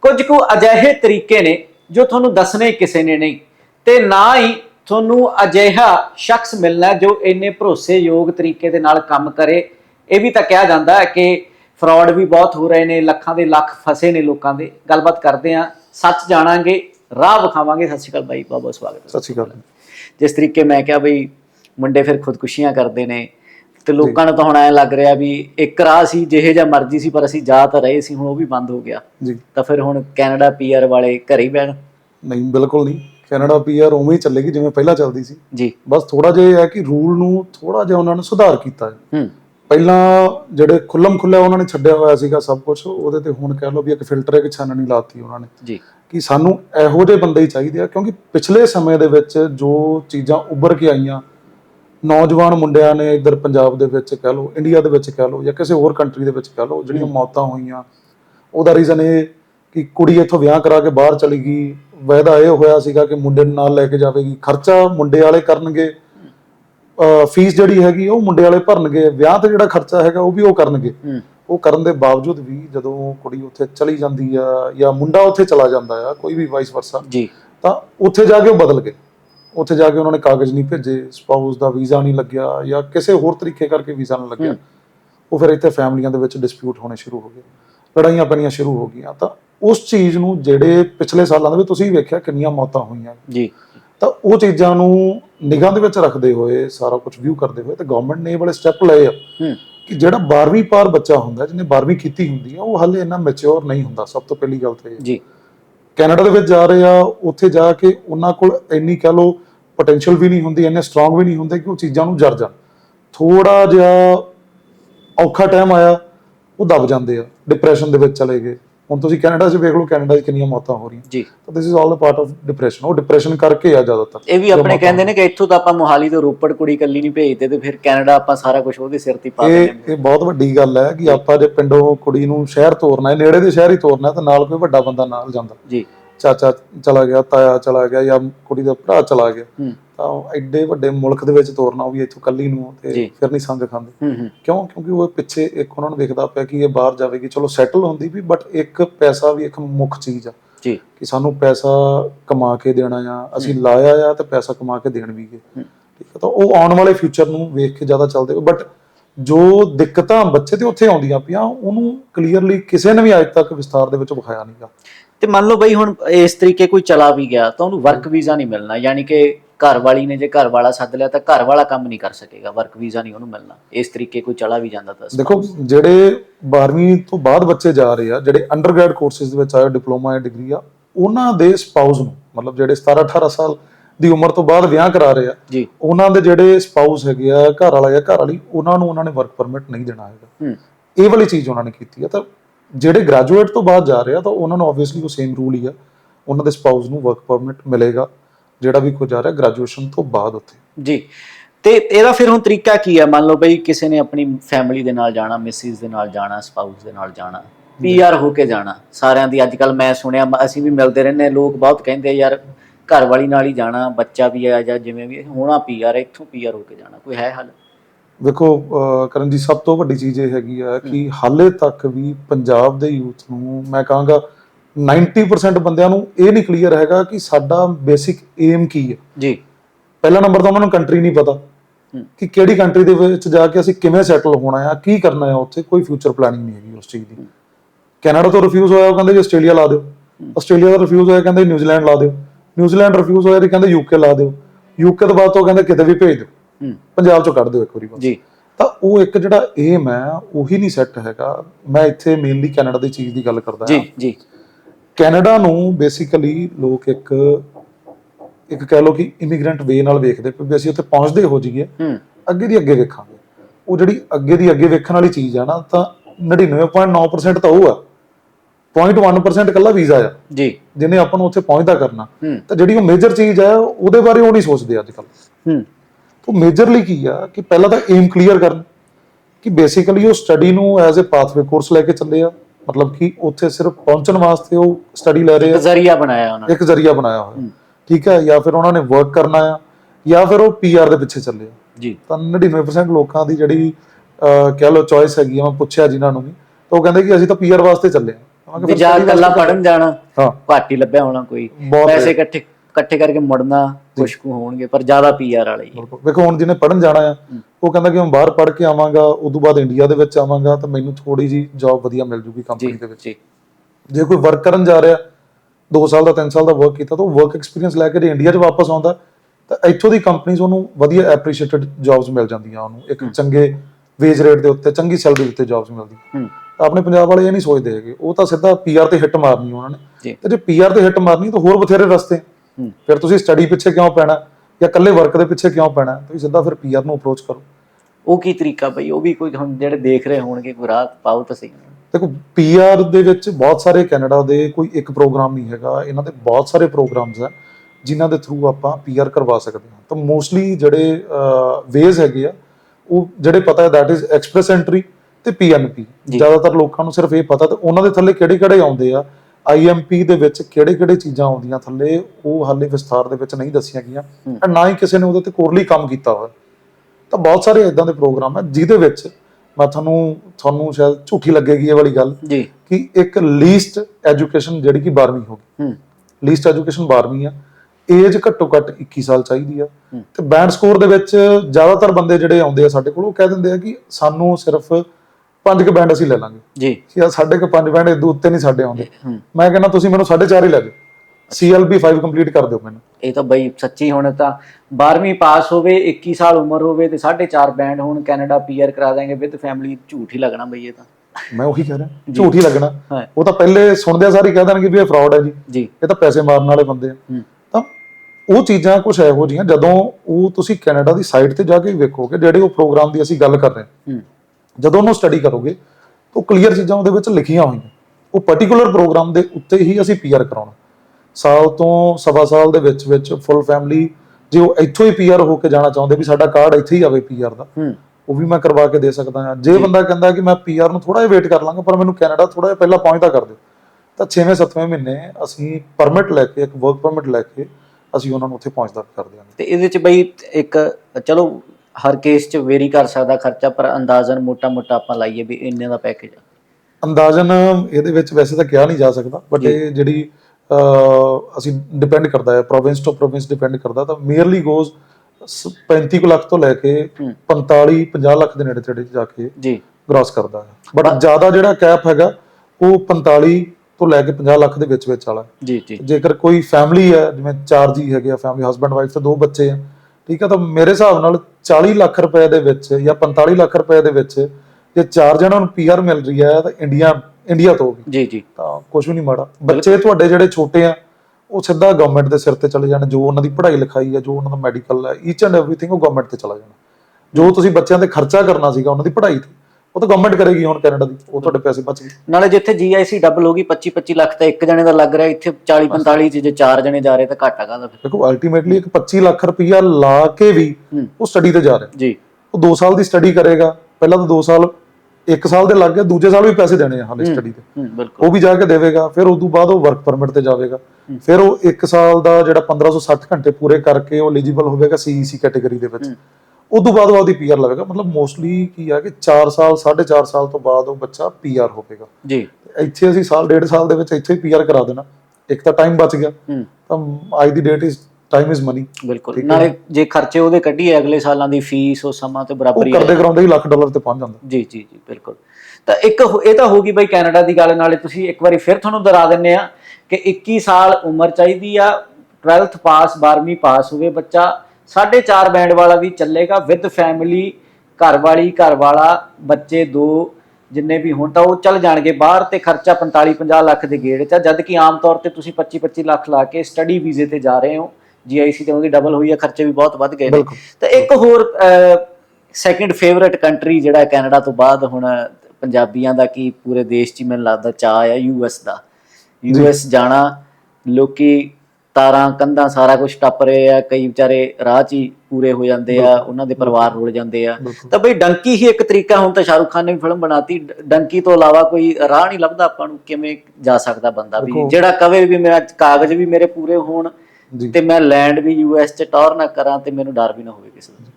ਕੁਝ ਕੁ ਅਜਿਹੇ ਤਰੀਕੇ ਨੇ ਜੋ ਤੁਹਾਨੂੰ ਦੱਸਣੇ ਕਿਸੇ ਨੇ ਨਹੀਂ। ਤੇ ਨਾ ਹੀ ਤੁਹਾਨੂੰ ਅਜਿਹਾ ਸ਼ਖਸ ਮਿਲਣਾ ਜੋ ਇੰਨੇ ਭਰੋਸੇਯੋਗ ਤਰੀਕੇ ਦੇ ਨਾਲ ਕੰਮ ਕਰੇ। ਇਹ ਵੀ ਤਾਂ ਕਿਹਾ ਜਾਂਦਾ ਹੈ ਕਿ ਫਰਾਡ ਵੀ ਬਹੁਤ ਹੋ ਰਹੇ ਨੇ ਲੱਖਾਂ ਦੇ ਲੱਖ ਫਸੇ ਨੇ ਲੋਕਾਂ ਦੇ। ਗੱਲਬਾਤ ਕਰਦੇ ਆ ਸੱਚ ਜਾਣਾਂਗੇ ਰਾਹ ਵਿਖਾਵਾਂਗੇ। ਸਤਿ ਸ਼੍ਰੀ ਅਕਾਲ ਬਾਈ ਬਹੁਤ ਬਹੁਤ ਸਵਾਗਤ
ਸਤਿ ਸ਼੍ਰੀ ਅਕਾਲ।
ਜਿਸ ਤਰੀਕੇ ਮੈਂ ਕਿਹਾ ਬਈ ਮੁੰਡੇ ਫਿਰ ਖੁਦਕੁਸ਼ੀਆਂ ਕਰਦੇ ਨੇ ਤੇ ਲੋਕਾਂ ਨੂੰ ਤਾਂ ਹੁਣ ਐ ਲੱਗ ਰਿਹਾ ਵੀ ਇੱਕ ਰਾਹ ਸੀ ਜਿਹੇ ਜਾਂ ਮਰਜ਼ੀ ਸੀ ਪਰ ਅਸੀਂ ਜਾ ਤਾਂ ਰਹੇ ਸੀ ਹੁਣ ਉਹ ਵੀ ਬੰਦ ਹੋ ਗਿਆ।
ਜੀ।
ਤਾਂ ਫਿਰ ਹੁਣ ਕੈਨੇਡਾ ਪੀਆਰ ਵਾਲੇ ਘਰੇ ਹੀ ਬੈਣ
ਨਹੀਂ ਬਿਲਕੁਲ ਨਹੀਂ। ਕੈਨੇਡਾ ਪੀਆਰ ਉਵੇਂ ਹੀ ਚੱਲੇਗੀ ਜਿਵੇਂ ਪਹਿਲਾਂ ਚੱਲਦੀ ਸੀ।
ਜੀ।
ਬਸ ਥੋੜਾ ਜਿਹਾ ਇਹ ਹੈ ਕਿ ਰੂਲ ਨੂੰ ਥੋੜਾ ਜਿਹਾ ਉਹਨਾਂ ਨੇ ਸੁਧਾਰ ਕੀਤਾ ਹੈ।
ਹੂੰ।
ਪਹਿਲਾਂ ਜਿਹੜੇ ਖੁੱਲਮ ਖੁੱਲਿਆ ਉਹਨਾਂ ਨੇ ਛੱਡਿਆ ਹੋਇਆ ਸੀਗਾ ਸਭ ਕੁਝ ਉਹਦੇ ਤੇ ਹੁਣ ਕਹਿ ਲਓ ਵੀ ਇੱਕ ਫਿਲਟਰ ਇੱਕ ਛਾਨਣੀ ਲਾਤੀ ਉਹਨਾਂ ਨੇ।
ਜੀ।
ਕਿ ਸਾਨੂੰ ਇਹੋ ਜਿਹੇ ਬੰਦੇ ਹੀ ਚਾਹੀਦੇ ਆ ਕਿਉਂਕਿ ਪਿਛਲੇ ਸਮੇਂ ਦੇ ਵਿੱਚ ਜੋ ਚੀਜ਼ਾਂ ਉੱਭਰ ਕੇ ਆਈਆਂ ਨੌਜਵਾਨ ਮੁੰਡਿਆਂ ਨੇ ਇੱਧਰ ਪੰਜਾਬ ਦੇ ਵਿੱਚ ਕਹਿ ਲਓ ਇੰਡੀਆ ਦੇ ਵਿੱਚ ਕਹਿ ਲਓ ਜਾਂ ਕਿਸੇ ਹੋਰ ਕੰਟਰੀ ਦੇ ਵਿੱਚ ਕਹਿ ਲਓ ਜਿਹੜੀਆਂ ਮੌਤਾਂ ਹੋਈਆਂ ਉਹਦਾ ਰੀਜ਼ਨ ਇਹ ਕਿ ਕੁੜੀ ਇੱਥੋਂ ਵਿਆਹ ਕਰਾ ਕੇ ਬਾਹਰ ਚਲੀ ਗਈ ਵਾਅਦਾ ਇਹ ਹੋਇਆ ਸੀਗਾ ਕਿ ਮੁੰਡੇ ਨੂੰ ਨਾਲ ਲੈ ਕੇ ਜਾਵੇਗੀ ਖਰਚਾ ਮੁੰਡੇ ਵਾਲੇ ਕਰਨਗੇ ਫੀਸ ਜਿਹੜੀ ਹੈਗੀ ਉਹ ਮੁੰਡੇ ਵਾਲੇ ਭਰਨਗੇ। ਵਿਆਹ ਤੇ ਜਿਹੜਾ ਖਰਚਾ ਹੈਗਾ ਉਹ ਵੀ ਉਹ ਕਰਨਗੇ। ਉਹ ਕਰਨ ਦੇ ਬਾਵਜੂਦ ਵੀ ਜਦੋਂ ਕੁੜੀ ਉੱਥੇ ਚਲੀ ਜਾਂਦੀ ਆ ਜਾਂ ਮੁੰਡਾ ਉੱਥੇ ਚਲਾ ਜਾਂਦਾ ਆ ਕੋਈ ਵੀ ਵਾਈਸ ਵਰਸਾ
ਜੀ।
ਤਾਂ ਉੱਥੇ ਜਾ ਕੇ ਉਹ ਬਦਲ ਗਏ। ਉੱਥੇ ਜਾ ਕੇ ਉਹਨਾਂ ਨੇ ਕਾਗਜ਼ ਨਹੀਂ ਭੇਜੇ ਸਪਾਊਸ ਦਾ ਵੀਜ਼ਾ ਨਹੀਂ ਲੱਗਿਆ ਜਾਂ ਕਿਸੇ ਹੋਰ ਤਰੀਕੇ ਕਰਕੇ ਵੀਜ਼ਾ ਨਹੀਂ ਲੱਗਿਆ। ਉਹ ਫਿਰ ਇੱਥੇ ਫੈਮਲੀਆਂ ਦੇ ਵਿੱਚ ਡਿਸਪਿਊਟ ਹੋਣੇ ਸ਼ੁਰੂ ਹੋ ਗਏ। ਲੜਾਈਆਂ ਪੈਣੀਆਂ ਸ਼ੁਰੂ ਹੋ ਗਈਆਂ। ਤਾਂ ਉਸ ਚੀਜ਼ ਨੂੰ ਜਿਹੜੇ ਪਿਛਲੇ ਸਾਲਾਂ ਦੇ ਵਿੱਚ ਤੁਸੀਂ ਵੇਖਿਆ ਕਿੰਨੀਆਂ ਮੌਤਾਂ ਹੋਈਆਂ।
ਜੀ।
ਤਾਂ ਉਹ ਚੀਜ਼ਾਂ ਨੂੰ ਨਿਗਾਹ ਦੇ ਵਿੱਚ ਰੱਖਦੇ ਹੋਏ ਸਾਰਾ ਕੁਝ ਵਿਊ ਕਰਦੇ ਹੋਏ ਤੇ ਗਵਰਨਮੈਂਟ ਨੇ ਇਹ ਵਾਲੇ ਸਟੈਪ ਲਏ ਆ
ਹੂੰ।
ਕਿ ਜਿਹੜਾ 12ਵੀਂ ਪਾਰ ਬੱਚਾ ਹੁੰਦਾ ਜਿਹਨੇ 12ਵੀਂ ਕੀਤੀ ਹੁੰਦੀ ਆ ਉਹ ਹਾਲੇ ਇੰਨਾ ਮੈਚੁਰ ਨਹੀਂ ਹੁੰਦਾ ਸਭ ਤੋਂ ਪਹਿਲੀ ਗੱਲ ਤਾਂ
ਜੀ।
ਕੈਨੇਡਾ ਦੇ ਵਿੱਚ ਜਾ ਰਹੇ ਆ ਉੱਥੇ ਜਾ ਕੇ ਉਹਨਾਂ ਕੋਲ ਇੰਨੀ ਕਹ ਲੋ ਪੋਟੈਂਸ਼ੀਅਲ ਵੀ ਨਹੀਂ ਹੁੰਦੀ ਇੰਨੇ ਸਟਰੋਂਗ ਵੀ ਨਹੀਂ ਹੁੰਦੇ ਕਿ ਉਹ ਚੀਜ਼ਾਂ ਨੂੰ ਜਰ ਜਾਣ। ਥੋੜਾ ਜਿਹਾ ਔਖਾ ਟਾਈਮ ਆਇਆ ਉਹ ਦਬ ਜਾਂਦੇ ਆ ਡਿਪਰੈਸ਼ਨ ਦੇ ਵਿੱਚ ਚਲੇ ਗਏ। ਹੁਣ ਤੁਸੀਂ ਕੈਨੇਡਾ 'ਚ ਵੇਖ ਲਓ ਕੈਨੇਡਾ 'ਚ ਕਿੰਨੀਆਂ ਮੌਤਾਂ ਹੋ ਰਹੀਆਂ।
ਜੀ।
ਤਾਂ this is all a part of depression ਉਹ ਡਿਪਰੈਸ਼ਨ ਕਰਕੇ ਆ ਜ਼ਿਆਦਾਤਰ
ਇਹ ਵੀ ਆਪਣੇ ਕਹਿੰਦੇ ਨੇ ਕਿ ਇੱਥੋਂ ਤਾਂ ਆਪਾਂ ਮੋਹਾਲੀ ਤੋਂ ਰੋਪੜ ਕੁੜੀ ਇਕੱਲੀ ਨਹੀਂ ਭੇਜਦੇ ਤੇ ਫਿਰ ਕੈਨੇਡਾ ਆਪਾਂ ਸਾਰਾ ਕੁਝ ਉਹਦੇ ਸਿਰ ਤੇ ਪਾ
ਇਹ
ਦਿੰਦੇ
ਇਹ ਬਹੁਤ ਵੱਡੀ ਗੱਲ ਹੈ ਕਿ ਆਪਾਂ ਜੇ ਪਿੰਡੋਂ ਕੁੜੀ ਨੂੰ ਸ਼ਹਿਰ ਤੋਰਨਾ ਹੈ ਨੇੜੇ ਦੇ ਸ਼ਹਿਰ ਹੀ ਤੋਰਨਾ ਹੈ ਤਾਂ ਨਾਲ ਕੋਈ ਵੱਡਾ ਬੰਦਾ ਨਾਲ ਜਾਂਦਾ।
ਜੀ।
ਚਾਚਾ ਚਲਾ ਗਿਆ ਤਾਇਆ ਚਲਾ ਗਿਆ ਜਾਂ ਕੁੜੀ ਦਾ ਭਰਾ ਚਲਾ ਗਿਆ। ਤਾਂ ਐਡੇ ਵੱਡੇ ਮੁਲਕ ਦੇ ਵਿੱਚ ਤੋਰਨਾ ਉਹ ਵੀ ਇੱਥੋਂ ਕੱਲੀ ਨੂੰ ਤੇ। ਫਿਰ ਨਹੀਂ ਸੰਗ ਖਾਂਦੇ। ਕਿਉਂ? ਕਿਉਂਕਿ ਉਹ ਪਿੱਛੇ ਇੱਕ ਉਹਨਾਂ ਨੂੰ ਵੇਖਦਾ ਪਿਆ ਕਿ ਇਹ ਬਾਹਰ ਜਾਵੇਗੀ। ਚਲੋ ਸੈਟਲ ਹੁੰਦੀ ਵੀ ਬਟ ਇੱਕ ਪੈਸਾ ਵੀ ਇੱਕ ਮੁੱਖ ਚੀਜ਼ ਆ।
ਜੀ।
ਕਿ ਸਾਨੂੰ ਪੈਸਾ ਕਮਾ ਕੇ ਦੇਣਾ ਆ ਅਸੀਂ ਲਾਇਆ ਆ ਤੇ ਪੈਸਾ ਕਮਾ ਕੇ ਦੇਣ ਵੀਗੇ
ਹੂੰ।
ਠੀਕ ਹੈ ਤਾਂ ਉਹ ਆਉਣ ਵਾਲੇ ਫਿਊਚਰ ਨੂੰ ਵੇਖ ਕੇ ਜ਼ਿਆਦਾ ਚੱਲਦੇ। ਬਟ ਜੋ ਦਿੱਕਤਾਂ ਬੱਚੇ ਤੇ ਉੱਥੇ ਆਉਂਦੀਆਂ ਪਈਆਂ ਉਹਨੂੰ ਕਲੀਅਰਲੀ ਕਿਸੇ ਨੇ ਵੀ ਅੱਜ ਤੱਕ ਵਿਸਤਾਰ ਦੇ ਵਿੱਚ ਵਿਖਾਇਆ ਨਹੀਂਗਾ
ਤੇ ਮੰਨ ਲਓ ਬਈ ਹੁਣ ਇਸ ਤਰੀਕੇ ਕੋਈ ਚਲਾ ਵੀ ਗਿਆ ਤਾਂ ਉਹਨੂੰ ਵਰਕ ਵੀਜ਼ਾ ਨਹੀਂ ਮਿਲਣਾ ਯਾਨੀ ਕਿ ਘਰ ਵਾਲੀ ਨੇ ਜੇ ਘਰ ਵਾਲਾ ਸੱਦ ਲਿਆ ਤਾਂ ਘਰ ਵਾਲਾ ਕੰਮ ਨਹੀਂ ਕਰ ਸਕੇਗਾ ਵਰਕ ਵੀਜ਼ਾ ਨਹੀਂ ਉਹਨੂੰ ਮਿਲਣਾ। ਇਸ ਤਰੀਕੇ ਕੋਈ ਚਲਾ ਵੀ ਜਾਂਦਾ ਤਾਂ
ਦੇਖੋ ਜਿਹੜੇ 12ਵੀਂ ਤੋਂ ਬਾਅਦ ਬੱਚੇ ਜਾ ਰਹੇ ਆ ਜਿਹੜੇ ਅੰਡਰਗ੍ਰੈਡ ਕੋਰਸਿਸ ਦੇ ਵਿੱਚ ਆਏ ਡਿਪਲੋਮਾ ਜਾਂ ਡਿਗਰੀ ਆ ਉਹਨਾਂ ਦੇ ਸਪਾਊਸ ਨੂੰ ਮਤਲਬ ਜਿਹੜੇ 17 18 ਸਾਲ ਦੀ ਉਮਰ ਤੋਂ ਬਾਅਦ ਵਿਆਹ ਕਰਾ ਰਹੇ ਆ
ਜੀ।
ਉਹਨਾਂ ਦੇ ਜਿਹੜੇ ਸਪਾਊਸ ਹੈਗੇ ਆ ਘਰ ਵਾਲਾ ਜਾਂ ਘਰ ਵਾਲੀ ਉਹਨਾਂ ਨੂੰ ਉਹਨਾਂ ਨੇ ਵਰਕ ਪਰਮਿਟ ਨਹੀਂ ਦੇਣਾ ਹੈਗਾ।
ਹੂੰ।
ਇਹ ਵਾਲੀ ਚੀਜ਼ ਉਹਨਾਂ ਨੇ ਕੀਤੀ ਹੈ ਤਾਂ ਜਿਹੜੇ ਗ੍ਰੈਜੂਏਟ ਤੋਂ ਬਾਅਦ ਜਾ ਰਹੇ ਆ ਤਾਂ ਉਹਨਾਂ ਨੂੰ ਆਬਵੀਅਸਲੀ ਉਹ ਸੇਮ ਰੂਲ ਹੀ ਆ ਉਹਨਾਂ ਦੇ ਸਪਾਊਸ ਨੂੰ ਵਰਕ ਪਰਮਿਟ ਮਿਲੇਗਾ। ਜਿਹੜਾ ਵੀ ਕੋਈ ਜਾ ਰਿਹਾ ਗ੍ਰੈਜੂਏਸ਼ਨ ਤੋਂ ਬਾਅਦ ਉੱਥੇ।
ਜੀ। ਤੇ ਇਹਦਾ ਫਿਰ ਹੁਣ ਤਰੀਕਾ ਕੀ ਹੈ ਮੰਨ ਲਓ ਬਈ ਕਿਸੇ ਨੇ ਆਪਣੀ ਫੈਮਿਲੀ ਦੇ ਨਾਲ ਜਾਣਾ ਮਿਸਿਸ ਦੇ ਨਾਲ ਜਾਣਾ ਸਪਾਊਸ ਦੇ ਨਾਲ ਜਾਣਾ ਪੀਆਰ ਹੋ ਕੇ ਜਾਣਾ। ਸਾਰਿਆਂ ਦੀ ਅੱਜ ਕੱਲ ਮੈਂ ਸੁਣਿਆ ਅਸੀਂ ਵੀ ਮਿਲਦੇ ਰਹਿੰਦੇ ਲੋਕ ਬਹੁਤ ਕਹਿੰਦੇ ਯਾਰ ਘਰ ਵਾਲੀ ਨਾਲ ਹੀ ਜਾਣਾ ਬੱਚਾ ਵੀ ਆ ਜਾਂ ਜਿਵੇਂ ਵੀ ਹੋਣਾ ਪੀਆਰ ਇੱਥੋਂ ਪੀਆਰ ਹੋ ਕੇ ਜਾਣਾ ਕੋਈ ਹੈ ਹੱਲ?
ਵੇਖੋ ਕਰਨ ਜੀ ਸਭ ਤੋਂ ਵੱਡੀ ਚੀਜ਼ ਇਹ ਹੈਗੀ ਆ ਕਿ ਹਾਲੇ ਤੱਕ ਵੀ ਪੰਜਾਬ ਦੇ ਯੂਥ ਨੂੰ ਮੈਂ ਕਹਾਂਗਾ 90% ਬੰਦਿਆਂ ਨੂੰ ਇਹ ਨਹੀਂ ਕਲੀਅਰ ਹੈਗਾ ਕਿ ਸਾਡਾ ਬੇਸਿਕ ਏਮ ਕੀ ਹੈ।
ਜੀ।
ਪਹਿਲਾ ਨੰਬਰ ਤਾਂ ਉਹਨਾਂ ਨੂੰ ਕੰਟਰੀ ਨਹੀਂ ਪਤਾ
ਹੂੰ।
ਕਿ ਕਿਹੜੀ ਕੰਟਰੀ ਦੇ ਵਿੱਚ ਜਾ ਕੇ ਅਸੀਂ ਕਿਵੇਂ ਸੈਟਲ ਹੋਣਾ ਆ ਕੀ ਕਰਨਾ ਆ ਉੱਥੇ ਕੋਈ ਫਿਊਚਰ ਪਲੈਨਿੰਗ ਨਹੀਂ ਹੈਗੀ ਉਸ ਚੀਜ਼ ਦੀ। ਕੈਨੇਡਾ ਤੋਂ ਰਿਫਿਊਜ਼ ਹੋਇਆ ਉਹ ਕਹਿੰਦੇ ਜੀ ਆਸਟ੍ਰੇਲੀਆ ਲਾ ਦਿਓ। ਆਸਟ੍ਰੇਲੀਆ ਦਾ ਰਿਫਿਊਜ਼ ਹੋਇਆ ਕਹਿੰਦੇ ਨਿਊਜ਼ੀਲੈਂਡ ਲਾ ਦਿਓ। ਨਿਊਜ਼ੀਲੈਂਡ ਰਿਫਿਊਜ਼ ਹੋਇਆ ਤੇ ਕਹਿੰਦੇ ਯੂਕੇ ਲਾ ਦਿਓ। ਯੂਕੇ ਤੋਂ ਬਾਅਦ ਤੋਂ ਕਹਿੰਦੇ ਕਿਤੇ ਵੀ ਭੇਜ ਦਿਓ।
ਹੂੰ।
ਪੰਜਾਬ ਚੋਂ ਕੱਢ ਦਿਓ ਇੱਕ ਵਾਰੀ ਬਸ।
ਜੀ।
ਤਾਂ ਉਹ ਇੱਕ ਜਿਹੜਾ ਏਮ ਹੈ ਉਹੀ ਨਹੀਂ ਸੈੱਟ ਹੈਗਾ। ਮੈਂ ਇੱਥੇ ਮੇਨਲੀ ਕੈਨੇਡਾ ਦੀ ਚੀਜ਼ ਦੀ ਗੱਲ ਕਰਦਾ
ਜੀ
ਹਾਂ
ਜੀ।
ਕੈਨੇਡਾ ਨੂੰ ਬੇਸਿਕਲੀ ਲੋਕ ਇੱਕ ਇੱਕ ਕਹਿ ਲਓ ਕਿ ਇਮੀਗ੍ਰੈਂਟ ਵੇ ਨਾਲ ਵੇਖਦੇ ਪਏ ਅਸੀਂ ਉੱਥੇ ਪਹੁੰਚਦੇ ਹੋ ਜਾਈਏ ਅੱਗੇ ਦੀ ਅੱਗੇ ਵੇਖਾਂਗੇ। ਉਹ ਜਿਹੜੀ ਅੱਗੇ ਦੀ ਅੱਗੇ ਵੇਖਣ ਵਾਲੀ ਚੀਜ਼ ਆ ਨਾ ਤਾਂ 99.9% ਤਾਂ ਉਹ ਆ। 0.1% ਇਕੱਲਾ ਵੀਜ਼ਾ ਆ।
ਜੀ।
ਜਿਹਨੇ ਆਪਾਂ ਨੂੰ ਉੱਥੇ ਪਹੁੰਚਦਾ ਕਰਨਾ। ਤਾਂ ਜਿਹੜੀ ਉਹ ਮੇਜਰ ਚੀਜ਼ ਆ ਉਹਦੇ ਬਾਰੇ ਉਹ ਨਹੀਂ ਸੋਚਦੇ ਅੱਜ ਕੱਲ੍ਹ
ਹੂੰ।
ਤਾਂ ਮੇਜਰਲੀ ਕੀ ਆ ਕਿ ਪਹਿਲਾਂ ਤਾਂ ਏਮ ਕਲੀਅਰ ਕਰਨ। ਕਿ ਬੇਸਿਕਲੀ ਉਹ ਸਟੱਡੀ ਨੂੰ ਐਜ਼ ਅ ਪਾਥਵੇ ਕੋਰਸ ਲੈ ਕੇ ਚੱਲੇ ਆ। ਮਤਲਬ ਕਿ ਉੱਥੇ ਸਿਰਫ ਪਹੁੰਚਣ ਵਾਸਤੇ ਉਹ ਸਟੱਡੀ ਲੈ ਰਹੇ ਆ।
ਜ਼ਰੀਆ ਬਣਾਇਆ ਉਹਨਾਂ ਨੇ।
ਇੱਕ ਜ਼ਰੀਆ ਬਣਾਇਆ ਹੋਇਆ। ਠੀਕ ਹੈ ਜਾਂ ਫਿਰ ਉਹਨਾਂ ਨੇ ਵਰਕ ਕਰਨਾ ਆ ਜਾਂ ਫਿਰ ਉਹ ਪੀਆਰ ਦੇ ਪਿੱਛੇ ਚੱਲੇ ਆ।
ਜੀ।
ਤਾਂ 99% ਲੋਕਾਂ ਦੀ ਜਿਹੜੀ ਕਹਿ ਲਓ ਚੋਇਸ ਹੈਗੀ ਮੈਂ ਪੁੱਛਿਆ ਜਿਨ੍ਹਾਂ ਨੂੰ ਵੀ ਤਾਂ ਉਹ ਕਹਿੰਦੇ ਕਿ ਅਸੀਂ ਤਾਂ ਪੀਆਰ ਵਾਸਤੇ ਚੱਲੇ ਆ।
ਵੀ ਜਾ ਕੱਲਾ ਪੜਨ ਜਾਣਾ
ਹਾਂ।
ਘੱਟ ਲੱਭਿਆ ਹੋਣਾ ਕੋਈ ਪੈਸੇ ਇਕੱਠੇ ਇਕੱਠੇ ਕਰਕੇ ਮੁੜਨਾ ਮੁਸ਼ਕੂ ਹੋਣਗੇ ਪਰ ਜ਼ਿਆਦਾ ਪੀਆਰ ਵਾਲੇ ਹੀ
ਬਿਲਕੁਲ। ਵੇਖੋ ਹੁਣ ਜਿਹਨੇ ਪੜਨ ਜਾਣਾ ਆ ਉਹ ਕਹਿੰਦਾ ਕਿ ਮੈਂ ਬਾਹਰ ਪੜ ਕੇ ਆਵਾਂਗਾ ਉਦੋਂ ਬਾਅਦ ਇੰਡੀਆ ਦੇ ਵਿੱਚ ਆਵਾਂਗਾ ਤਾਂ ਮੈਨੂੰ ਥੋੜੀ ਜੀ ਜੌਬ ਵਧੀਆ ਮਿਲ ਜੂਗੀ
ਜੀ
ਕੰਪਨੀ ਦੇ ਵਿੱਚ।
ਜੀ।
ਜੇ ਕੋਈ ਵਰਕ ਕਰਨ ਜਾ ਰਿਹਾ 2 ਸਾਲ ਦਾ 3 ਸਾਲ ਦਾ ਵਰਕ ਕੀਤਾ ਤਾਂ ਵਰਕ ਐਕਸਪੀਰੀਅੰਸ ਲੈ ਕੇ ਜੇ ਇੰਡੀਆ 'ਚ ਵਾਪਸ ਆਉਂਦਾ ਤਾਂ ਇੱਥੋਂ ਦੀ ਕੰਪਨੀਆਂ ਉਹਨੂੰ ਵਧੀਆ ਐਪਰੀਸ਼ੀਏਟਡ ਜੌਬਸ ਮਿਲ ਜਾਂਦੀਆਂ ਉਹਨੂੰ। ਇੱਕ ਚੰਗੇ ਵੇਜ ਰੇਟ ਦੇ ਉੱਤੇ ਚੰਗੀ ਸੈਲਰੀ ਉੱਤੇ ਜੌਬਸ ਮਿਲਦੀਆਂ
ਹੂੰ।
ਤਾਂ ਆਪਣੇ ਪੰਜਾਬ ਵਾਲੇ ਇਹ ਨਹੀਂ ਸੋਚਦੇ ਹੈਗੇ। ਉਹ ਤਾਂ ਸਿੱਧਾ ਪੀਆਰ ਤੇ ਹਿੱਟ ਮਾਰਨੀ ਉਹਨਾਂ ਨੇ। ਤੇ ਜੇ ਪੀਆਰ ਤੇ ਹਿੱਟ ਮਾਰਨੀ ਤਾਂ ਹੋਰ ਬਥੇਰੇ ਰਸਤੇ। ਫਿਰ ਤੁਸੀਂ ਸਟੱਡੀ ਪਿੱਛੇ ਕਿਉਂ ਪੈਣਾ ਜਾਂ ਇਕੱਲੇ ਵਰਕ ਦੇ ਪਿੱਛੇ ਕਿਉਂ ਪੈਣਾ? ਤੁਸੀਂ ਸਿੱਧਾ ਫਿਰ ਪੀਆਰ ਨੂੰ ਅਪਰੋਚ ਕਰੋ।
ਉਹ ਕੀ ਤਰੀਕਾ ਬਈ? ਉਹ ਵੀ ਕੋਈ ਹੁਣ ਜਿਹੜੇ ਦੇਖ ਰਹੇ ਹੋਣਗੇ ਕੋਈ ਰਾਹ ਪਾਓ ਤਾਂ ਸਹੀ।
ਦੇਖੋ ਪੀਆਰ ਦੇ ਵਿੱਚ ਬਹੁਤ ਸਾਰੇ ਕੈਨੇਡਾ ਦੇ ਕੋਈ ਇੱਕ ਪ੍ਰੋਗਰਾਮ ਨਹੀਂ ਹੈਗਾ। ਇਹਨਾਂ ਦੇ ਬਹੁਤ ਸਾਰੇ ਪ੍ਰੋਗਰਾਮਸ ਆ ਜਿਨ੍ਹਾਂ ਦੇ ਥਰੂ ਆਪਾਂ ਪੀਆਰ ਕਰਵਾ ਸਕਦੇ ਹਾਂ। ਤਾਂ ਮੋਸਟਲੀ ਜਿਹੜੇ ਵੇਜ਼ ਹੈਗੇ ਆ ਉਹ ਜਿਹੜੇ ਪਤਾ ਹੈ ਦੈਟ ਇਜ਼ ਐਕਸਪ੍ਰੈਸ ਐਂਟਰੀ ਤੇ ਪੀਐਨਪੀ। ਜ਼ਿਆਦਾਤਰ ਲੋਕਾਂ ਨੂੰ ਸਿਰਫ ਇਹ ਪਤਾ ਤੇ ਉਹਨਾਂ ਦੇ ਥੱਲੇ ਕਿਹੜੇ ਕਿਹੜੇ ਆਉਂਦੇ ਆ ਆਈਐਮਪੀ ਦੇ ਵਿੱਚ ਕਿਹੜੇ ਕਿਹੜੇ ਚੀਜ਼ਾਂ ਆਉਂਦੀਆਂ ਥੱਲੇ ਉਹ ਹਾਲੇ ਵਿਸਥਾਰ ਦੇ ਵਿੱਚ ਨਹੀਂ ਦੱਸੀਆਂ ਗਈਆਂ। and ਨਾ ਹੀ ਕਿਸੇ ਨੇ ਉਹਦੇ ਤੇ ਕੋਰਲੀ ਕੰਮ ਕੀਤਾ ਹੋਇਆ। ਤਾਂ ਬਹੁਤ ਸਾਰੇ ਇਦਾਂ ਦੇ ਪ੍ਰੋਗਰਾਮ ਹੈ ਜਿਹਦੇ ਵਿੱਚ ਮੈਂ ਤੁਹਾਨੂੰ ਤੁਹਾਨੂੰ ਸ਼ਾਇਦ ਝੂਠੀ ਲੱਗੇਗੀ ਇਹ ਵਾਲੀ ਗੱਲ
ਜੀ।
ਕਿ ਇੱਕ ਲੀਸਟ ਐਜੂਕੇਸ਼ਨ ਜਿਹੜੀ ਕਿ 12ਵੀਂ ਹੋ ਗਈ।
ਹੂੰ।
ਲੀਸਟ ਐਜੂਕੇਸ਼ਨ 12ਵੀਂ ਆ। ਏਜ ਘੱਟੋ ਘੱਟ 21 ਸਾਲ ਚਾਹੀਦੀ ਆ। ਤੇ ਬੈਂਡ ਸਕੋਰ ਦੇ ਵਿੱਚ ਜ਼ਿਆਦਾਤਰ ਬੰਦੇ ਜਿਹੜੇ ਆਉਂਦੇ ਆ ਸਾਡੇ ਕੋਲ ਉਹ ਕਹਿ ਦਿੰਦੇ ਆ ਕਿ ਸਾਨੂੰ ਸਿਰਫ ਪੰਜ ਕੁ ਬੈਂਡ ਅਸੀਂ ਲੈ ਲਾਂਗੇ।
ਜੀ।
ਆ ਸਾਡੇ ਕੋ ਪੰਜ ਬੈਂਡ ਇਦੋਂ ਉੱਤੇ ਨਹੀਂ ਸਾਡੇ ਆਉਂਦੇ। ਮੈਂ ਕਹਿੰਦਾ ਤੁਸੀਂ ਮੈਨੂੰ 4.5 ਹੀ ਲੈ ਜਾਓ CLB 5 ਕੰਪਲੀਟ ਕਰ ਦਿਓ ਮੈਨੂੰ।
ਇਹ ਤਾਂ ਬਈ ਸੱਚੀ ਹੁਣ ਤਾਂ 12ਵੀਂ ਪਾਸ ਹੋਵੇ 21 ਸਾਲ ਉਮਰ ਹੋਵੇ ਤੇ 4.5 ਬੈਂਡ ਹੋਣ ਕੈਨੇਡਾ ਪੀਆਰ ਕਰਾ ਦਾਂਗੇ ਵਿਦ ਫੈਮਿਲੀ ਝੂਠ ਹੀ ਲੱਗਣਾ ਬਈ ਇਹ ਤਾਂ।
ਮੈਂ ਉਹੀ ਕਹਿ ਰਿਹਾ ਝੂਠ ਹੀ ਲੱਗਣਾ। ਉਹ ਤਾਂ ਪਹਿਲੇ ਸੁਣਦੇ ਸਾਰੀ ਕਹਿ ਦੇਣਗੇ ਵੀ ਇਹ ਫਰਾਡ ਹੈ ਜੀ। ਇਹ ਤਾਂ ਪੈਸੇ ਮਾਰਨ ਵਾਲੇ ਬੰਦੇ ਆ। ਤਾਂ ਉਹ ਚੀਜ਼ਾਂ ਕੁਝ ਇਹੋ ਜਿਹੀਆਂ ਜਦੋਂ ਉਹ ਤੁਸੀਂ ਕੈਨੇਡਾ ਦੀ ਸਾਈਟ ਤੇ ਜਾ ਕੇ ਵੇਖੋਗੇ ਜਿਹੜੇ ਉਹ ਪ੍ਰੋਗਰਾਮ ਦੀ ਅਸੀਂ ਗੱਲ ਕਰ ਰਹੇ ਹੂੰ। ਜਦੋਂ ਉਹਨੂੰ ਸਟੱਡੀ ਕਰੋਗੇ ਤਾਂ ਕਲੀਅਰ ਚੀਜ਼ਾਂ ਉਹਦੇ ਵਿੱਚ ਲਿਖੀਆਂ ਹੋਈਆਂ। ਉਹ ਪਾਰਟਿਕੂਲਰ ਪ੍ਰੋਗਰਾਮ ਦੇ ਉੱਤੇ ਹੀ ਅਸੀਂ ਪੀਆਰ ਕਰਾਉਣਾ। ਸਾਲ ਤੋਂ ਸਵਾ ਸਾਲ ਦੇ ਵਿੱਚ ਵਿੱਚ ਫੁੱਲ ਫੈਮਿਲੀ ਜੇ ਉਹ ਇੱਥੋਂ ਹੀ ਪੀਆਰ ਹੋ ਕੇ ਜਾਣਾ ਚਾਹੁੰਦੇ ਵੀ ਸਾਡਾ ਕਾਰਡ ਇੱਥੇ ਹੀ ਆਵੇ ਪੀਆਰ ਦਾ ਉਹ ਵੀ ਮੈਂ ਕਰਵਾ ਕੇ ਦੇ ਸਕਦਾ ਹਾਂ। ਜੇ ਬੰਦਾ ਕਹਿੰਦਾ ਕਿ ਮੈਂ ਪੀਆਰ ਨੂੰ ਥੋੜਾ ਜਿਹਾ ਵੇਟ ਕਰ ਲਾਂਗਾ ਪਰ ਮੈਨੂੰ ਕੈਨੇਡਾ ਥੋੜਾ ਜਿਹਾ ਪਹਿਲਾਂ ਪਹੁੰਚਦਾ ਕਰ ਦਿਓ। ਤਾਂ 6ਵੇਂ 7ਵੇਂ ਮਹੀਨੇ ਅਸੀਂ ਪਰਮਿਟ ਲੈ ਕੇ ਇੱਕ ਵਰਕ ਪਰਮਿਟ ਲੈ ਕੇ ਅਸੀਂ ਉਹਨਾਂ ਨੂੰ ਉੱਥੇ ਪਹੁੰਚਦਾ ਕਰ ਦਿਆਂਗੇ।
ਤੇ ਇਹਦੇ ਚ ਬਈ ਇੱਕ ਚਲੋ ਹਰ ਕੇਸ ਚ ਵੇਰੀ ਕਰ ਸਕਦਾ ਖਰਚਾ ਪਰ ਅੰਦਾਜ਼ਨ ਮੋਟਾ ਮੋਟਾ ਆਪਾਂ ਲਾਈਏ ਵੀ ਇੰਨੇ ਦਾ ਪੈਕੇਜ ਆ।
ਅੰਦਾਜ਼ਨ ਇਹਦੇ ਵਿੱਚ ਵੈਸੇ ਤਾਂ ਕਿਹਾ ਨਹੀਂ ਜਾ ਸਕਦਾ ਬਟ। ਇਹ ਜਿਹੜੀ ਅਸੀਂ ਡਿਪੈਂਡ ਕਰਦਾ ਹੈ ਪ੍ਰੋਵਿੰਸ ਤੋਂ ਪ੍ਰੋਵਿੰਸ ਡਿਪੈਂਡ ਕਰਦਾ ਤਾਂ ਨੀਅਰਲੀ ਗੋਜ਼ 35 ਕੁ ਲੱਖ ਤੋਂ ਲੈ ਕੇ
ਹੂੰ।
45 50 ਲੱਖ ਦੇ ਨੇੜੇ ਤੇੜੇ ਜਾ ਕੇ
ਜੀ।
ਗ੍ਰੋਸ ਕਰਦਾ ਹੈ। ਬਟ ਜ਼ਿਆਦਾ ਜਿਹੜਾ ਕੈਪ ਹੈਗਾ ਉਹ 45 ਤੋਂ ਲੈ ਕੇ 50 ਲੱਖ ਦੇ ਵਿੱਚ ਵਿੱਚ ਵਾਲਾ।
ਜੀ ਜੀ।
ਜੇਕਰ ਕੋਈ ਫੈਮਿਲੀ ਹੈ ਜਿਵੇਂ 4 ਜੀ ਹੈਗੇ ਆ ਫੈਮਿਲੀ ਹਸਬੰਡ ਵਾਈਫ ਤੇ ਦੋ ਬੱਚੇ ਆ ਠੀਕ ਹੈ ਤਾਂ ਮੇਰੇ ਹਿਸਾਬ ਨਾਲ 40 ਲੱਖ ਰੁਪਏ ਦੇ ਵਿੱਚ ਜਾਂ 45 ਲੱਖ ਰੁਪਏ ਦੇ ਵਿੱਚ ਜੇ ਚਾਰ ਜਣਾਂ ਨੂੰ ਪੀਆਰ ਮਿਲ ਰਹੀ ਹੈ ਤਾਂ ਇੰਡੀਆ ਇੰਡੀਆ ਤੋਂ ਵੀ।
ਜੀ ਜੀ।
ਤਾਂ ਕੁਝ ਵੀ ਨਹੀਂ ਮਾੜਾ। ਬੱਚੇ ਤੁਹਾਡੇ ਜਿਹੜੇ ਛੋਟੇ ਆ ਉਹ ਸਿੱਧਾ ਗਵਰਨਮੈਂਟ ਦੇ ਸਿਰ ਤੇ ਚਲੇ ਜਾਣ ਜੋ ਉਹਨਾਂ ਦੀ ਪੜ੍ਹਾਈ ਲਿਖਾਈ ਹੈ ਜੋ ਉਹਨਾਂ ਦਾ ਮੈਡੀਕਲ ਹੈ ਈਚ ਐਂਡ ਐਵਰੀਥਿੰਗ ਉਹ ਗਵਰਨਮੈਂਟ ਤੇ ਚਲਾ ਜਾਣਾ। ਜੋ ਤੁਸੀਂ ਬੱਚਿਆਂ ਤੇ ਖਰਚਾ ਕਰਨਾ ਸੀਗਾ ਉਹਨਾਂ ਦੀ ਪੜ੍ਹਾਈ ਤੇ। ਉਹ ਤਾਂ ਗਵਰਨਮੈਂਟ ਕਰੇਗੀ ਹੁਣ ਕੈਨੇਡਾ ਦੀ ਉਹ ਤੁਹਾਡੇ ਪੈਸੇ ਬਚ ਗਏ।
ਨਾਲੇ ਜਿੱਥੇ ਜੀਆਈਸੀ ਡਬਲ ਹੋ ਗਈ 25 25 ਲੱਖ ਤਾਂ ਇੱਕ ਜਣੇ ਦਾ ਲੱਗ ਰਿਹਾ ਇੱਥੇ 40 45 ਚ ਜੇ ਚਾਰ ਜਣੇ ਜਾ ਰਹੇ ਤਾਂ ਘੱਟ ਹੈਗਾ ਤਾਂ ਫਿਰ।
ਦੇਖੋ ਅਲਟੀਮੇਟਲੀ ਇੱਕ 25 ਲੱਖ ਰੁਪਈਆ ਲਾ ਕੇ ਵੀ
ਹੂੰ।
ਉਹ ਸਟੱਡੀ ਤੇ ਜਾ ਰਿਹਾ।
ਜੀ।
ਉਹ 2 ਸਾਲ ਦੀ ਸਟੱਡੀ ਕਰੇਗਾ ਪਹਿਲਾਂ ਤਾਂ 2 ਸਾਲ 1 ਸਾਲ ਦੇ ਲੱਗ ਗਿਆ ਦੂਜੇ ਸਾਲ ਵੀ ਪੈਸੇ ਦੇਣੇ ਆ ਹਾਲੇ ਸਟੱਡੀ ਤੇ।
ਹੂੰ ਬਿਲਕੁਲ।
ਉਹ ਵੀ ਜਾ ਕੇ ਦੇਵੇਗਾ ਫਿਰ ਉਸ ਤੋਂ ਬਾਅਦ ਉਹ ਵਰਕ ਪਰਮਿਟ ਤੇ ਜਾਵੇਗਾ।
ਹੂੰ।
ਫਿਰ ਉਹ 1 ਸਾਲ ਦਾ ਜਿਹੜਾ 1560 ਘੰਟੇ ਪੂਰੇ ਕਰਕੇ ਉਹ ਐਲੀਜੀਬਲ ਹੋਵੇਗਾ ਸੀਈਸੀ ਕੈਟਾਗਰੀ ਦੇ ਵਿੱਚ।
ਹੂੰ।
ਉਸ ਤੋਂ ਬਾਅਦ ਉਹ ਆਪਦੀ ਪੀਆਰ ਲਵੇਗਾ। ਮਤਲਬ ਮੋਸਟਲੀ ਕੀ ਆ ਕਿ 4 ਸਾਲ 4.5 ਸਾਲ ਤੋਂ ਬਾਅਦ ਉਹ ਬੱਚਾ ਪੀਆਰ ਹੋਵੇਗਾ।
ਜੀ।
ਇੱਥੇ ਅਸੀਂ ਸਾਲ ਡੇਢ ਸਾਲ ਦੇ ਵਿੱਚ ਇੱਥੇ ਹੀ ਪੀਆਰ ਕਰਾ ਦੇਣਾ। ਇੱਕ ਤਾਂ ਟਾਈਮ ਬਚ ਗਿਆ। ਤਾਂ ਅੱਜ ਦੀ date is time is money
ਬਿਲਕੁਲ। ਨਾਲੇ ਜੇ ਖਰਚੇ ਉਹਦੇ ਕੱਢੀਏ ਅਗਲੇ ਸਾਲਾਂ ਦੀ ਫੀਸ ਉਹ ਸਮਾਂ ਤੇ ਬਰਾਬਰ
ਕਰਦੇ। ਕਰਾਉਂਦੇ ਹੀ ਲੱਖ ਡਾਲਰ ਤੇ ਪਹੁੰਚ ਜਾਂਦਾ।
ਜੀ ਜੀ ਜੀ ਬਿਲਕੁਲ। ਤਾਂ ਇੱਕ ਇਹ ਤਾਂ ਹੋ ਗਈ ਬਈ ਕੈਨੇਡਾ ਦੀ ਗੱਲ। ਨਾਲੇ ਤੁਸੀਂ ਇੱਕ ਵਾਰੀ ਫਿਰ ਤੁਹਾਨੂੰ ਦੁਹਰਾ ਦਿੰਨੇ ਆ ਕਿ 21 ਸਾਲ ਉਮਰ ਚਾਹੀਦੀ ਆ। 12th ਪਾਸ 12ਵੀਂ ਪਾਸ ਹੋਵੇ ਬੱਚਾ। 4.5 ਬੈਂਡ ਵਾਲਾ ਵੀ ਚੱਲੇਗਾ ਵਿਦ ਫੈਮਿਲੀ ਘਰ ਵਾਲੀ ਘਰ ਵਾਲਾ ਬੱਚੇ ਦੋ ਜਿੰਨੇ ਵੀ ਹੁਣ ਤਾਂ ਉਹ ਚੱਲ ਜਾਣਗੇ ਬਾਹਰ ਤੇ ਖਰਚਾ 45 50 ਲੱਖ ਦੇ ਗੇੜ ਚ ਆ, ਜਦ ਕਿ ਆਮ ਤੌਰ ਤੇ ਤੁਸੀਂ 25 25 ਲੱਖ ਲਾ ਕੇ ਸਟੱਡੀ ਵੀਜ਼ੇ ਤੇ ਜਾ ਰਹੇ ਹੋ ਜੀਆਈਸੀ ਤੇ ਉਹਦੀ ਡਬਲ ਹੋਈ ਆ ਖਰਚੇ ਵੀ ਬਹੁਤ ਵੱਧ ਗਏ ਨੇ। ਤਾਂ ਇੱਕ ਹੋਰ ਸੈਕੰਡ ਫੇਵਰਿਟ ਕੰਟਰੀ ਜਿਹੜਾ ਕੈਨੇਡਾ ਤੋਂ ਬਾਅਦ ਹੁਣ ਪੰਜਾਬੀਆਂ ਦਾ ਕੀ ਪੂਰੇ ਦੇਸ਼ 'ਚ ਮੈਨੂੰ ਲੱਗਦਾ ਚਾਹ ਆ ਯੂਐਸ ਦਾ। ਯੂਐਸ ਜਾਣਾ ਲੋਕੀ ਤਾਰਾਂ ਕੰਧਾਂ ਸਾਰਾ ਕੁਝ ਟੱਪ ਰਹੇ ਆ ਕਈ ਵਿਚਾਰੇ ਰਾਹ 'ਚ ਹੀ ਪੂਰੇ ਹੋ ਜਾਂਦੇ ਆ ਉਹਨਾਂ ਦੇ ਪਰਿਵਾਰ ਰੁਲ ਜਾਂਦੇ ਆ। ਤਾਂ ਬਈ ਡੰਕੀ ਹੀ ਇੱਕ ਤਰੀਕਾ ਹੁਣ ਤਾਂ ਸ਼ਾਹਰੁਖ ਖਾਨ ਨੇ ਵੀ ਫਿਲਮ ਬਣਾਤੀ ਡੰਕੀ ਤੋਂ ਇਲਾਵਾ ਕੋਈ ਰਾਹ ਨਹੀਂ ਲੱਭਦਾ ਆਪਾਂ ਨੂੰ ਕਿਵੇਂ ਜਾ ਸਕਦਾ ਬੰਦਾ ਵੀ। ਜਿਹੜਾ ਕਵੇ ਵੀ ਮੇਰਾ ਕਾਗਜ਼ ਵੀ ਮੇਰੇ ਪੂਰੇ ਹੋਣ ਤੇ ਮੈਂ ਲੈਂਡ ਵੀ ਯੂਐਸ 'ਚ ਟੌਰ ਨਾ ਕਰਾਂ ਤੇ ਮੈਨੂੰ ਡਰ ਵੀ ਨਾ ਹੋਵੇ ਕਿਸੇ ਦਾ।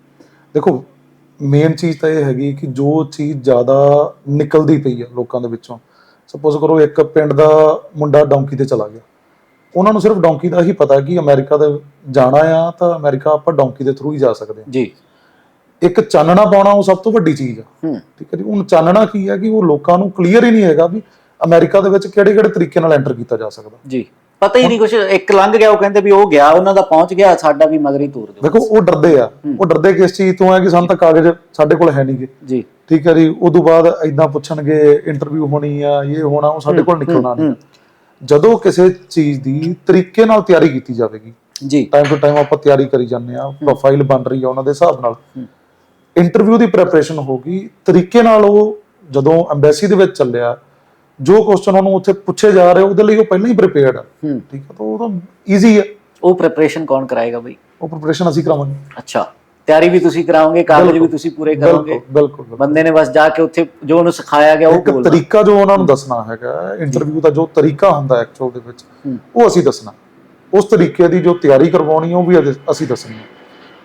ਦੇਖੋ ਮੇਨ ਚੀਜ਼ ਤਾਂ ਇਹ ਹੈਗੀ ਕਿ ਜੋ ਚੀਜ਼ ਜ਼ਿਆਦਾ ਨਿਕਲਦੀ ਪਈ ਆ ਲੋਕਾਂ ਦੇ ਵਿੱਚੋਂ। ਸਪੋਜ਼ ਕਰੋ ਇੱਕ ਪਿੰਡ ਦਾ ਮੁੰਡਾ ਡੌਂਕੀ ਤੇ ਚਲਾ ਗਿਆ। ਉਹਨਾਂ ਨੂੰ ਸਿਰਫ ਡੌਂਕੀ ਦਾ ਹੀ ਪਤਾ ਕਿ ਅਮਰੀਕਾ ਦੇ ਜਾਣਾ ਆ ਤਾਂ ਅਮਰੀਕਾ ਆਪਾਂ ਡੌਂਕੀ ਦੇ ਥਰੂ ਹੀ ਜਾ ਸਕਦੇ ਹਾਂ।
ਜੀ।
ਇੱਕ ਚਾਨਣਾ ਪਾਉਣਾ ਉਹ ਸਭ ਤੋਂ ਵੱਡੀ ਚੀਜ਼ ਆ।
ਹੂੰ।
ਠੀਕ ਹੈ ਜੀ ਹੁਣ ਚਾਨਣਾ ਕੀ ਹੈ ਕਿ ਉਹ ਲੋਕਾਂ ਨੂੰ ਕਲੀਅਰ ਹੀ ਨਹੀਂ ਹੈਗਾ ਵੀ ਅਮਰੀਕਾ ਦੇ ਵਿੱਚ ਕਿਹੜੇ ਕਿਹੜੇ ਤਰੀਕੇ ਨਾਲ ਐਂਟਰ ਕੀਤਾ ਜਾ ਸਕਦਾ।
ਜੀ ਪਤਾ ਹੀ ਨਹੀਂ ਕੁਝ ਇੱਕ ਲੰਘ ਗਿਆ ਉਹ ਕਹਿੰਦੇ ਵੀ ਉਹ ਗਿਆ ਉਹਨਾਂ ਦਾ ਪਹੁੰਚ ਗਿਆ ਸਾਡਾ ਵੀ ਮਗਰ ਹੀ ਤੋਰ ਦਿਓ
ਦੇਖੋ ਉਹ ਡਰਦੇ ਆ। ਉਹ ਡਰਦੇ ਕਿਸ ਚੀਜ਼ ਤੋਂ ਆ ਕਿ ਸਾਨੂੰ ਤਾਂ ਕਾਗਜ਼ ਸਾਡੇ ਕੋਲ ਹੈ ਨਹੀਂਗੇ।
ਜੀ।
ਠੀਕ ਹੈ ਜੀ ਉਦੋਂ ਬਾਅਦ ਇਦਾਂ ਪੁੱਛਣਗੇ ਇੰਟਰਵਿਊ ਹੋਣੀ ਆ ਇਹ ਹੋਣਾ ਉਹ ਸਾਡੇ ਕੋਲ ਨਿਕਲਣਾ ਨਹੀਂ। ਜਦੋਂ ਕਿਸੇ ਚੀਜ਼ ਦੀ ਤਰੀਕੇ ਨਾਲ ਤਿਆਰੀ ਕੀਤੀ ਜਾਵੇਗੀ
ਜੀ।
ਟਾਈਮ ਟੂ ਟਾਈਮ ਆਪਾਂ ਤਿਆਰੀ ਕਰੀ ਜਾਂਦੇ ਆ ਪ੍ਰੋਫਾਈਲ ਬਣ ਰਹੀ ਆ ਉਹਨਾਂ ਦੇ ਹਿਸਾਬ ਨਾਲ। ਇੰਟਰਵਿਊ ਦੀ ਪ੍ਰੈਪਰੇਸ਼ਨ ਹੋਗੀ ਤਰੀਕੇ ਨਾਲ ਉਹ ਜਦੋਂ ਐਮਬੈਸੀ ਦੇ ਵਿੱਚ ਚੱਲਿਆ ਜੋ ਕੁਐਸਚਨ ਉਹਨੂੰ ਉੱਥੇ ਪੁੱਛੇ ਜਾ ਰਹੇ ਉਹਦੇ ਲਈ ਉਹ ਪਹਿਲਾਂ ਹੀ ਪ੍ਰਿਪੇਅਰਡ ਆ। ਠੀਕ ਹੈ ਤਾਂ ਉਹ ਤਾਂ ਈਜ਼ੀ ਹੈ
ਉਹ ਪ੍ਰੈਪਰੇਸ਼ਨ ਕੌਣ ਕਰਾਏਗਾ ਬਈ?
ਉਹ ਪ੍ਰੈਪਰੇਸ਼ਨ ਅਸੀਂ ਕਰਾਵਾਂਗੇ।
ਅੱਛਾ। ਤਿਆਰੀ ਵੀ ਤੁਸੀਂ ਕਰਾਓਗੇ ਕਾਗਜ਼ ਵੀ ਤੁਸੀਂ ਪੂਰੇ ਕਰੋਗੇ।
ਬਿਲਕੁਲ।
ਬੰਦੇ ਨੇ ਬਸ ਜਾ ਕੇ ਉੱਥੇ ਜੋ ਉਹਨੂੰ ਸਿਖਾਇਆ ਗਿਆ ਉਹ ਬੋਲਣਾ।
ਤਰੀਕਾ ਜੋ ਉਹਨਾਂ ਨੂੰ ਦੱਸਣਾ ਹੈਗਾ ਇੰਟਰਵਿਊ ਦਾ ਜੋ ਤਰੀਕਾ ਹੁੰਦਾ ਐਕਚੁਅਲ ਦੇ ਵਿੱਚ। ਉਹ ਅਸੀਂ ਦੱਸਣਾ। ਉਸ ਤਰੀਕੇ ਦੀ ਜੋ ਤਿਆਰੀ ਕਰਵਾਉਣੀ ਉਹ ਵੀ ਅਸੀਂ ਦੱਸਣੀ ਹੈ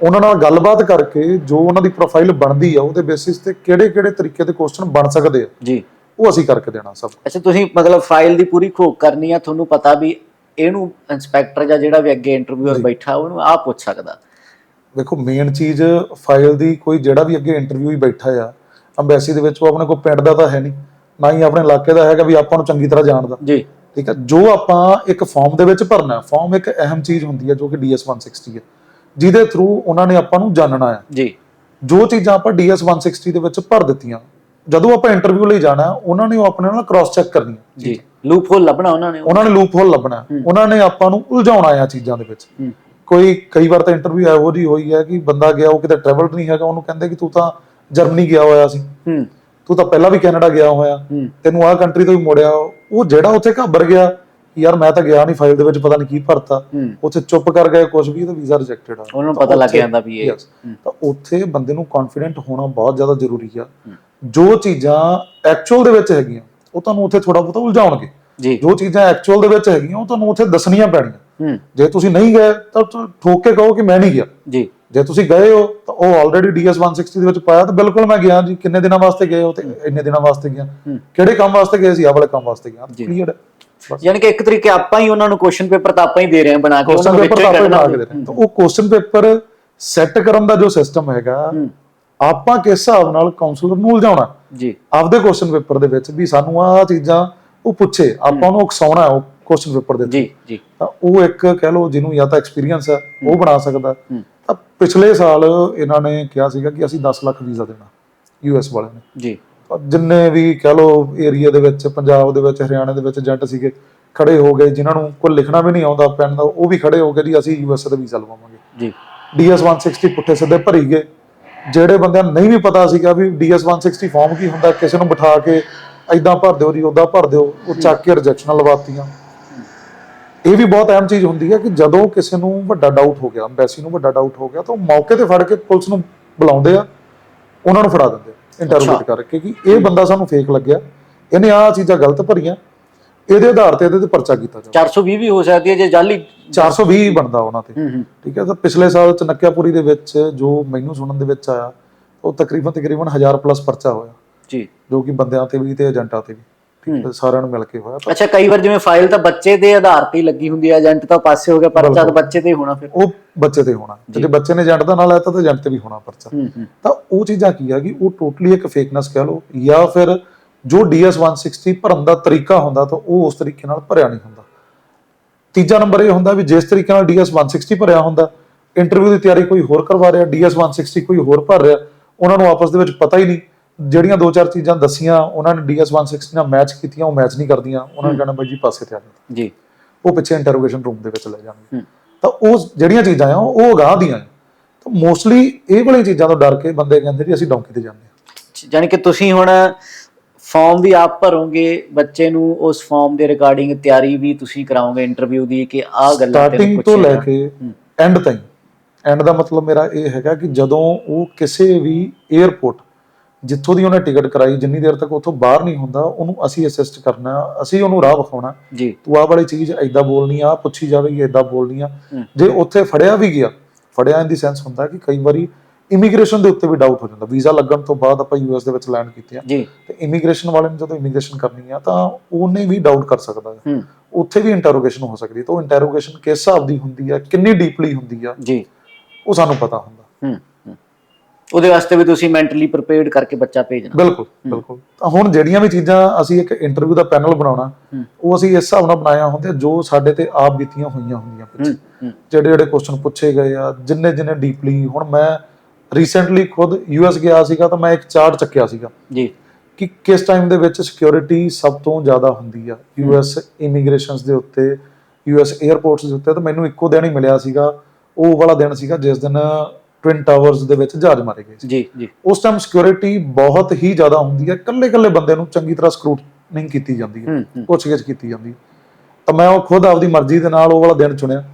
ਉਹਨਾਂ ਨਾਲ ਗੱਲਬਾਤ ਕਰਕੇ ਜੋ ਉਹਨਾਂ ਦੀ ਪ੍ਰੋਫਾਈਲ ਬਣਦੀ ਆ ਉਹਦੇ ਬੇਸਿਸ ਤੇ ਕਿਹੜੇ-ਕਿਹੜੇ ਤਰੀਕੇ ਦੇ ਕੁਐਸਚਨ ਬਣ ਸਕਦੇ ਆ
ਜੀ।
ਉਹ ਅਸੀਂ ਕਰਕੇ ਦੇਣਾ ਸਭ
ਅੱਛਾ ਤੁਸੀਂ ਮਤਲਬ ਫਾਈਲ ਦੀ ਪੂਰੀ ਖੋਕ ਕਰਨੀ ਆ ਤੁਹਾਨੂੰ ਪਤਾ ਵੀ ਇਹਨੂੰ ਇਨਸਪੈਕਟਰ ਜਾਂ ਜਿਹੜਾ ਵੀ ਅੱਗੇ ਇੰਟਰਵਿਊਅਰ ਬੈਠਾ ਉਹਨੂੰ ਆ ਪੁੱਛ ਸਕਦਾ।
ਦੇਖੋ ਮੇਨ ਚੀਜ਼ ਫਾਈਲ ਦੀ ਕੋਈ ਜਿਹੜਾ ਵੀ ਅੱਗੇ ਇੰਟਰਵਿਊ ਹੀ ਬੈਠਾ ਆ ਅੰਬੈਸੀ ਦੇ ਵਿੱਚ ਉਹ ਆਪਣੇ ਕੋਲ ਪਿੰਡ ਦਾ ਤਾਂ ਹੈ ਨਹੀਂ ਨਾ ਹੀ ਆਪਣੇ ਇਲਾਕੇ ਦਾ ਹੈਗਾ ਵੀ ਆਪਾਂ ਨੂੰ ਚੰਗੀ ਤਰ੍ਹਾਂ ਜਾਣਦਾ।
ਜੀ।
ਠੀਕ ਹੈ ਜੋ ਆਪਾਂ ਇੱਕ ਫਾਰਮ ਦੇ ਵਿੱਚ ਭਰਨਾ ਫਾਰਮ ਇੱਕ ਅਹਿਮ ਚੀਜ਼ ਹੁੰਦੀ ਹੈ ਜੋ ਕਿ 160 ਹੈ ਜਿਹਦੇ ਥਰੂ ਉਹਨਾਂ ਨੇ ਆਪਾਂ ਨੂੰ ਜਾਣਨਾ ਹੈ
ਜੀ।
ਜੋ ਚੀਜ਼ਾਂ ਆਪਾਂ 160 ਦੇ ਵਿੱਚ ਭਰ ਦਿੱਤੀਆਂ ਜਦੋਂ ਆਪਾਂ ਇੰਟਰਵਿਊ ਲਈ ਜਾਣਾ ਉਹਨਾਂ ਨੇ ਉਹ ਆਪਣੇ ਨਾਲ ਕ੍ਰਾਸ ਚੈੱਕ ਕਰਨੀ
ਜੀ। ਲੂਪ ਹੋਲ ਲੱਭਣਾ ਉਹਨਾਂ ਨੇ।
ਉਹਨਾਂ ਨੇ ਲੂਪ ਹੋਲ ਲੱਭਣਾ ਉਹਨਾਂ ਨੇ ਆਪਾਂ ਨੂੰ ਉਲਝਾਉਣਾ ਆ ਚੀਜ਼ਾਂ ਦੇ ਵਿੱਚ। ਕੋਈ ਕਈ ਵਾਰ ਤਾਂ ਇੰਟਰਵਿਊ ਇਹੋ ਜਿਹੀ ਹੋਈ ਹੈ ਕਿ ਬੰਦਾ ਗਿਆ ਉਹ ਕਿਤੇ ਟਰੈਵਲਡ ਨਹੀਂ ਹੈਗਾ ਉਹਨੂੰ ਕਹਿੰਦੇ ਕਿ ਤੂੰ ਤਾਂ ਜਰਮਨੀ ਗਿਆ ਹੋਇਆ ਸੀ।
ਹੂੰ।
ਤੂੰ ਤਾਂ ਪਹਿਲਾਂ ਵੀ ਕੈਨੇਡਾ ਗਿਆ ਹੋਇਆ।
ਹੂੰ।
ਤੈਨੂੰ ਆਹ ਕੰਟਰੀ ਤੋਂ ਵੀ ਮੋੜਿਆ। ਉਹ ਜਿਹੜਾ ਉੱਥੇ ਘੱਬਰ ਗਿਆ ਯਾਰ ਮੈਂ ਤਾਂ ਗਿਆ ਨਹੀਂ ਫਾਈਲ ਦੇ ਵਿੱਚ ਪਤਾ ਨਹੀਂ ਕੀ ਭਰਤਾ। ਉੱਥੇ ਚੁੱਪ ਕਰ ਗਏ ਕੁਝ ਵੀ ਤਾਂ ਵੀਜ਼ਾ ਰਿਜੈਕਟਡ ਆ।
ਉਹਨਾਂ ਨੂੰ ਪਤਾ ਲੱਗ ਜਾਂਦਾ ਵੀ ਇਹ
ਤਾਂ ਉੱਥੇ ਬੰਦੇ ਨੂੰ ਕੌਨਫੀਡੈਂਟ ਹੋਣਾ ਬਹੁਤ ਜ਼ਿਆਦਾ ਜ਼ਰੂਰੀ ਆ। ਜੋ ਚੀਜ਼ਾਂ ਐਕਚੁਅਲ ਦੇ ਵਿੱਚ ਹੈਗੀਆਂ ਉਹ ਤੁਹਾਨੂੰ ਉੱਥੇ ਥੋੜਾ ਬਹੁਤਾ ਉਲਝਾਉਣਗੇ।
ਜੀ।
ਜੋ ਚੀਜ਼ਾਂ ਐਕਚੁਅਲ ਦੇ ਵਿੱਚ ਹੈਗੀਆਂ ਉਹ ਤੁਹਾਨੂੰ ਉੱਥੇ ਦੱਸਣੀਆਂ ਪੈਣੀਆਂ।
ਹੂੰ।
ਜੇ ਤੁਸੀਂ ਨਹੀਂ ਗਏ ਤਾਂ ਤੁਸੀਂ ਠੋਕ ਕੇ ਕਹੋ ਕਿ ਮੈਂ ਨਹੀਂ ਗਿਆ।
ਜੀ।
ਜੇ ਤੁਸੀਂ ਗਏ ਹੋ ਤਾਂ ਉਹ ਆਲਰੇਡੀ DS 160 ਦੇ ਵਿੱਚ ਪਾਇਆ ਤਾਂ ਬਿਲਕੁਲ ਮੈਂ ਗਿਆ ਜੀ। ਕਿੰਨੇ ਦਿਨਾਂ ਵਾਸਤੇ ਗਏ ਹੋ ਤੇ ਇੰਨੇ ਦਿਨਾਂ ਵਾਸਤੇ ਗਿਆ?
ਹੂੰ।
ਕਿਹੜੇ ਕੰਮ ਵਾਸਤੇ ਗਏ ਸੀ? ਆਹ ਵਾਲੇ ਕੰਮ ਵਾਸਤੇ ਗਿਆ। ਕਲੀਅਰ
ਯਾਨੀ ਕਿ ਇੱਕ ਤਰੀਕੇ ਆਪਾਂ ਹੀ ਉਹਨਾਂ ਨੂੰ ਕੁਐਸਚਨ ਪੇਪਰ ਤਾਂ ਆਪਾਂ ਹੀ ਦੇ ਰਹੇ ਹਾਂ ਬਣਾ ਕੇ
ਕੁਐਸਚਨ
ਨੂੰ
ਪੇਪਰ
ਵਿੱਚੋਂ ਹੀ
ਤਾਂ
ਕੱਢਣਾ
ਆਪੇ ਬਣਾ ਕੇ ਦੇ ਰਹੇ ਤਾਂ ਉਹ ਕੁਐਸਚਨ ਪੇਪਰ ਸੈੱਟ ਕਰਨ ਦਾ ਜੋ ਸਿਸਟਮ ਹੈਗਾ
ਹੂੰ।
ਆਪਾਂ ਕਿਸ ਹਿਸਾਬ ਨਾਲ ਕਾਉਂਸਲਰ ਨੂੰ ਉਲਝਾਉਣਾ?
ਜੀ।
ਆਪਦੇ ਕੁਐਸਚਨ ਪੇਪਰ ਦੇ ਵਿੱਚ ਵੀ ਸਾਨੂੰ ਆਹ ਚੀਜ਼ਾਂ ਉਹ ਪੁੱਛੇ ਆਪਾਂ ਉਹਨੂੰ ਉਕਸਾਉਣਾ ਹੈ ਉਹ ਕੁਐਸਚਨ ਪੇਪਰ ਦੇ
ਜੀ ਜੀ।
ਤਾਂ ਉਹ ਇੱਕ ਕਹਿ ਲਓ ਜਿਹਨੂੰ ਜਾਂ ਤਾਂ ਐਕਸਪੀਰੀਅੰਸ ਹੈ। ਉਹ ਬਣਾ ਸਕਦਾ। ਤਾਂ ਪਿਛਲੇ ਸਾਲ ਇਹਨਾਂ ਨੇ ਕਿਹਾ ਸੀਗਾ ਕਿ ਅਸੀਂ 10 ਲੱਖ ਵੀਜ਼ਾ ਦੇਣਾ ਯੂਐਸ ਵਾਲਿਆਂ ਨੇ।
ਜੀ।
ਜਿੰਨੇ ਵੀ ਕਹਿ ਲਓ ਏਰੀਆ ਦੇ ਵਿੱਚ ਪੰਜਾਬ ਦੇ ਵਿੱਚ ਹਰਿਆਣਾ ਦੇ ਵਿੱਚ ਏਜੰਟ ਸੀਗੇ ਖੜੇ ਹੋ ਗਏ ਜਿਨ੍ਹਾਂ ਨੂੰ ਕੋਈ ਲਿਖਣਾ ਵੀ ਨਹੀਂ ਆਉਂਦਾ ਪੈਨ ਦਾ ਉਹ ਵੀ ਖੜੇ ਹੋ ਗਏ ਜੀ ਅਸੀਂ ਯੂਐਸ ਦਾ ਵੀਜ਼ਾ ਲਵਾਵਾਂਗੇ।
ਜੀ।
DS 160 ਪੁੱਠੇ ਸਿੱਧੇ ਭਰੀ ਗਏ। ਜਿਹੜੇ ਬੰਦਿਆਂ ਨੂੰ ਨਹੀਂ ਵੀ ਪਤਾ ਸੀਗਾ ਵੀ DS 160 ਫਾਰਮ ਕੀ ਹੁੰਦਾ ਕਿਸੇ ਨੂੰ ਬਿਠਾ ਕੇ ਐਦਾਂ ਭਰ ਦਿਓ ਜੀ ਉਦਾਂ ਭਰ ਦਿਓ ਉਹ ਚੱਕ ਕੇ ਰਿਜੈਕਸ਼ਨਾਂ ਲਵਾਤੀਆਂ। ਇਹ ਵੀ ਬਹੁਤ ਅਹਿਮ ਚੀਜ਼ ਹੁੰਦੀ ਹੈ ਕਿ ਜਦੋਂ ਕਿਸੇ ਨੂੰ ਵੱਡਾ ਡਾਊਟ ਹੋ ਗਿਆ ਐਮਬੈਸੀ ਨੂੰ ਵੱਡਾ ਡਾਊਟ ਹੋ ਗਿਆ ਤਾਂ ਉਹ ਮੌਕੇ ਤੇ ਫੜ ਕੇ ਪੁਲਿਸ ਨੂੰ ਬੁਲਾਉਂਦੇ ਆ ਉਹਨਾਂ ਨੂੰ ਫੜਾ ਦਿੰਦੇ ਇੰਟਰੋਗੇਟ ਕਰਕੇ ਕਿ ਇਹ ਬੰਦਾ ਸਾਨੂੰ ਫੇਕ ਲੱਗਿਆ ਇਹਨੇ ਆਹ ਚੀਜ਼ਾਂ ਗਲਤ ਭਰੀਆਂ ਇਹਦੇ ਆਧਾਰ ਤੇ ਇਹਦੇ ਤੇ ਪਰਚਾ ਕੀਤਾ ਜਾਵੇ।
420 ਵੀ ਹੋ ਸਕਦੀ ਹੈ ਜੇ ਜਾਲੀ
420 ਹੀ ਬਣਦਾ ਉਹਨਾਂ ਤੇ। ਠੀਕ ਹੈ ਤਾਂ ਪਿਛਲੇ ਸਾਲ ਚਨਕਿਆਪੁਰੀ ਦੇ ਵਿੱਚ ਜੋ ਮੈਨੂੰ ਸੁਣਨ ਦੇ ਵਿੱਚ ਆਇਆ ਉਹ ਤਕਰੀਬਨ ਤਕਰੀਬਨ 1000 ਪਲੱਸ ਪਰਚਾ ਹੋਇਆ।
ਜੀ।
ਜੋ ਕਿ ਬੰਦਿਆਂ ਤੇ ਵੀ ਤੇ ਏਜੰਟਾਂ ਤੇ ਵੀ। ਸਾਰਿਆਂ ਨੂੰ ਮਿਲ ਕੇ ਹੋਇਆ
ਅੱਛਾ ਕਈ ਵਾਰ ਜਿਵੇਂ ਫਾਈਲ ਤਾਂ ਬੱਚੇ ਦੇ ਆਧਾਰ ਤੇ ਹੀ ਲੱਗੀ ਹੁੰਦੀ ਹੈ ਏਜੰਟ ਤਾਂ ਪਾਸੇ ਹੋ ਗਿਆ ਪਰਚਾ ਤਾਂ ਬੱਚੇ ਤੇ ਹੀ ਹੋਣਾ ਫਿਰ।
ਉਹ ਬੱਚੇ ਤੇ ਹੋਣਾ। ਜੇ। ਬੱਚੇ ਨੇ ਏਜੰਟ ਦਾ ਨਾਲ ਲੈਤਾ ਤਾਂ ਏਜੰਟ ਤੇ ਵੀ ਹੋਣਾ ਪਰਚਾ। ਤਾਂ ਉਹ ਚੀਜ਼ਾਂ ਕੀ ਆ ਕਿ ਉਹ ਟੋਟਲੀ ਇੱਕ ਫੇਕਨੈਸ ਕਹਿ ਲਓ ਜਾਂ ਫਿਰ ਜੋ DS 160 ਭਰਨ ਦਾ ਤਰੀਕਾ ਹੁੰਦਾ ਤਾਂ ਉਹ ਉਸ ਤਰੀਕੇ ਨਾਲ ਭਰਿਆ ਨਹੀਂ ਹੁੰਦਾ। ਤੀਜਾ ਨੰਬਰ ਇਹ ਹੁੰਦਾ ਵੀ ਜਿਸ ਤਰੀਕੇ ਨਾਲ DS 160 ਭਰਿਆ ਹੁੰਦਾ ਇੰਟਰਵਿਊ ਦੀ ਤਿਆਰੀ ਕੋਈ ਹੋਰ ਕਰਵਾ ਰਿਹਾ DS 160 ਕੋਈ ਹੋਰ ਭਰ ਰਿਹਾ ਉਹਨਾਂ ਨੂੰ ਆਪਸ ਦੇ ਵਿੱਚ ਪਤਾ ਹੀ ਨਹੀਂ। ਜਿਹੜੀਆਂ ਦੋ ਚਾਰ ਚੀਜ਼ਾਂ ਦੱਸੀਆਂ ਉਹਨਾਂ ਨੇ 160 ਨਾਲ ਮੈਚ ਕੀਤੀਆਂ ਉਹ ਮੈਚ ਨਹੀਂ ਕਰਦੀਆਂ ਉਹਨਾਂ ਨੇ ਕਹਿਣਾ ਬਾਈ ਜੀ ਪਾਸੇ ਤੇ ਆ ਜਾਓ।
ਜੀ।
ਉਹ ਪਿੱਛੇ ਇੰਟਰੋਗੇਸ਼ਨ ਰੂਮ ਦੇ ਵਿੱਚ ਲੈ ਜਾਣਗੇ। ਤਾਂ ਉਹ ਜਿਹੜੀਆਂ ਚੀਜ਼ਾਂ ਆ ਉਹ ਅਗਾਹ ਦੀਆਂ ਤਾਂ ਮੋਸਟਲੀ ਇਹ ਵਾਲੀਆਂ ਚੀਜ਼ਾਂ ਤੋਂ ਡਰ ਕੇ ਬੰਦੇ ਕਹਿੰਦੇ ਜੀ ਅਸੀਂ ਡੌਂਕੀ ਤੇ ਜਾਂਦੇ ਹਾਂ।
ਯਾਨੀ ਕਿ ਤੁਸੀਂ ਹੁਣ ਫਾਰਮ ਵੀ ਆਪ ਭਰੋਗੇ ਬੱਚੇ ਨੂੰ ਉਸ ਫਾਰਮ ਦੇ ਰਿਗਾਰਡਿੰਗ ਤਿਆਰੀ ਵੀ ਤੁਸੀਂ ਕਰਾਓਗੇ ਇੰਟਰਵਿਊ ਦੀ ਕਿ ਆਹ ਗੱਲਾਂ ਤੈਨੂੰ
ਸਟਾਰਟਿੰਗ ਤੋਂ ਲੈ। ਕੇ। ਐਂਡ ਤਾਈਂ। ਐਂਡ ਦਾ ਮਤਲਬ ਮੇਰਾ ਇਹ ਹੈਗਾ ਕਿ ਜਦੋਂ ਉਹ ਕਿਸੇ ਵੀ 에ਅਰਪੋਰਟ ਜਿੱਥੋਂ ਦੀ ਉਹਨੇ ਟਿਕਟ ਕਰਾਈ ਜਿੰਨੀ ਦੇਰ ਤੱਕ ਉੱਥੋਂ ਬਾਹਰ ਨਹੀਂ ਹੁੰਦਾ ਉਹਨੂੰ ਅਸੀਂ ਅਸਿਸਟ ਕਰਨਾ ਅਸੀਂ ਉਹਨੂੰ ਰਾਹ ਵਿਖਾਉਣਾ।
ਜੀ।
ਤੂੰ ਆਹ ਵਾਲੀ ਚੀਜ਼ ਐਦਾਂ ਬੋਲਣੀ ਆ ਪੁੱਛੀ ਜਾਵੇਗੀ ਐਦਾਂ ਬੋਲਣੀ ਆ। ਜੇ ਉੱਥੇ ਫੜਿਆ ਵੀ ਗਿਆ ਫੜਿਆ ਇਨ ਦੀ ਸੈਂਸ ਹੁੰਦਾ ਕਿ ਕਈ ਵਾਰੀ ਇਮੀਗ੍ਰੇਸ਼ਨ ਦੇ ਉੱਤੇ ਵੀ ਡਾਊਟ ਹੋ ਜਾਂਦਾ। ਵੀਜ਼ਾ ਲੱਗਣ ਤੋਂ ਬਾਅਦ ਆਪਾਂ ਯੂਐਸ ਦੇ ਵਿੱਚ ਲੈਂਡ ਕੀਤੇ ਆ। ਤੇ ਇਮੀਗ੍ਰੇਸ਼ਨ ਵਾਲੇ ਨੇ ਜਦੋਂ ਇਮੀਗ੍ਰੇਸ਼ਨ ਕਰਨੀ ਆ ਤਾਂ ਉਹਨੇ ਵੀ ਡਾਊਟ ਕਰ ਸਕਦਾ ਹੈ। ਉੱਥੇ ਵੀ ਇੰਟਰੋਗੇਸ਼ਨ ਹੋ ਸਕਦੀ ਹੈ। ਤਾਂ ਉਹ ਇੰਟਰੋਗੇਸ਼ਨ ਕਿਸ ਹਿਸਾਬ ਦੀ ਹੁੰਦੀ ਆ ਕਿੰਨੀ ਡੀਪਲੀ ਹੁੰਦੀ ਆ
ਜੀ।
ਉਹ ਸਾਨੂੰ ਪਤਾ ਹੁੰਦਾ।
ਹੂੰ। ਉਹਦੇ ਵਾਸਤੇ ਵੀ ਤੁਸੀਂ ਮੈਂਟਲੀ ਪ੍ਰਿਪੇਅਰਡ ਕਰਕੇ ਬੱਚਾ ਭੇਜਣਾ।
ਬਿਲਕੁਲ ਬਿਲਕੁਲ। ਤਾਂ ਹੁਣ ਜਿਹੜੀਆਂ ਵੀ ਚੀਜ਼ਾਂ ਅਸੀਂ ਇੱਕ ਇੰਟਰਵਿਊ ਦਾ ਪੈਨਲ ਬਣਾਉਣਾ। ਉਹ ਅਸੀਂ ਇਸ ਹਿਸਾਬ ਨਾਲ ਬਣਾਇਆ ਹੁੰਦੇ ਜੋ ਸਾਡੇ ਤੇ ਆਪ ਬੀਤੀਆਂ ਹੋਈਆਂ ਹੁੰਦੀਆਂ ਪਿੱਛੇ। ਜਿਹੜੇ ਜਿਹੜੇ ਕੁਐਸਚਨ ਪੁੱਛੇ ਗਏ ਆ ਜਿੰਨੇ ਜਿੰਨੇ ਡੀਪਲੀ ਹੁਣ ਮੈਂ ਰੀਸੈਂਟਲੀ ਖੁਦ ਯੂਐਸ ਗਿਆ ਸੀਗਾ ਤਾਂ ਮੈਂ ਇੱਕ ਚਾਰਟ ਚੱਕਿਆ ਸੀਗਾ।
ਜੀ।
ਕਿ ਕਿਸ ਟਾਈਮ ਦੇ ਵਿੱਚ ਸਿਕਿਉਰਿਟੀ ਸਭ ਤੋਂ ਜ਼ਿਆਦਾ ਹੁੰਦੀ ਆ। ਯੂਐਸ ਇਮੀਗ੍ਰੇਸ਼ਨਸ ਦੇ ਉੱਤੇ ਯੂਐਸ 에ਅਰਪੋਰਟਸ ਦੇ ਉੱਤੇ ਤਾਂ ਮੈਨੂੰ ਇੱਕੋ ਦਿਨ ਹੀ ਮਿਲਿਆ ਸੀਗਾ। ਉਹ ਵਾਲਾ ਦਿਨ ਸੀਗਾ ਜਿਸ ਦਿਨ ਟਵਿਨ ਟਾਵਰਸ ਦੇ ਵਿੱਚ ਜਹਾਜ਼ ਮਾਰੇ ਗਏ ਸੀ।
ਜੀ ਜੀ।
ਉਸ ਟਾਈਮ ਸਿਕਿਉਰਿਟੀ ਬਹੁਤ ਹੀ ਜ਼ਿਆਦਾ ਹੁੰਦੀ ਹੈ। ਕੱਲੇ ਕੱਲੇ ਬੰਦੇ ਨੂੰ ਚੰਗੀ ਤਰ੍ਹਾਂ ਸਕਰੂਟਨਿੰਗ ਕੀਤੀ ਜਾਂਦੀ ਹੈ। ਪੁੱਛਗਿੱਛ ਕੀਤੀ ਜਾਂਦੀ ਹੈ। ਤਾਂ ਮੈਂ ਉਹ ਖੁਦ ਆਪਦੀ ਮਰਜ਼ੀ ਦੇ ਨਾਲ ਉਹ ਵਾਲਾ ਦਿਨ ਚੁਣਿਆ।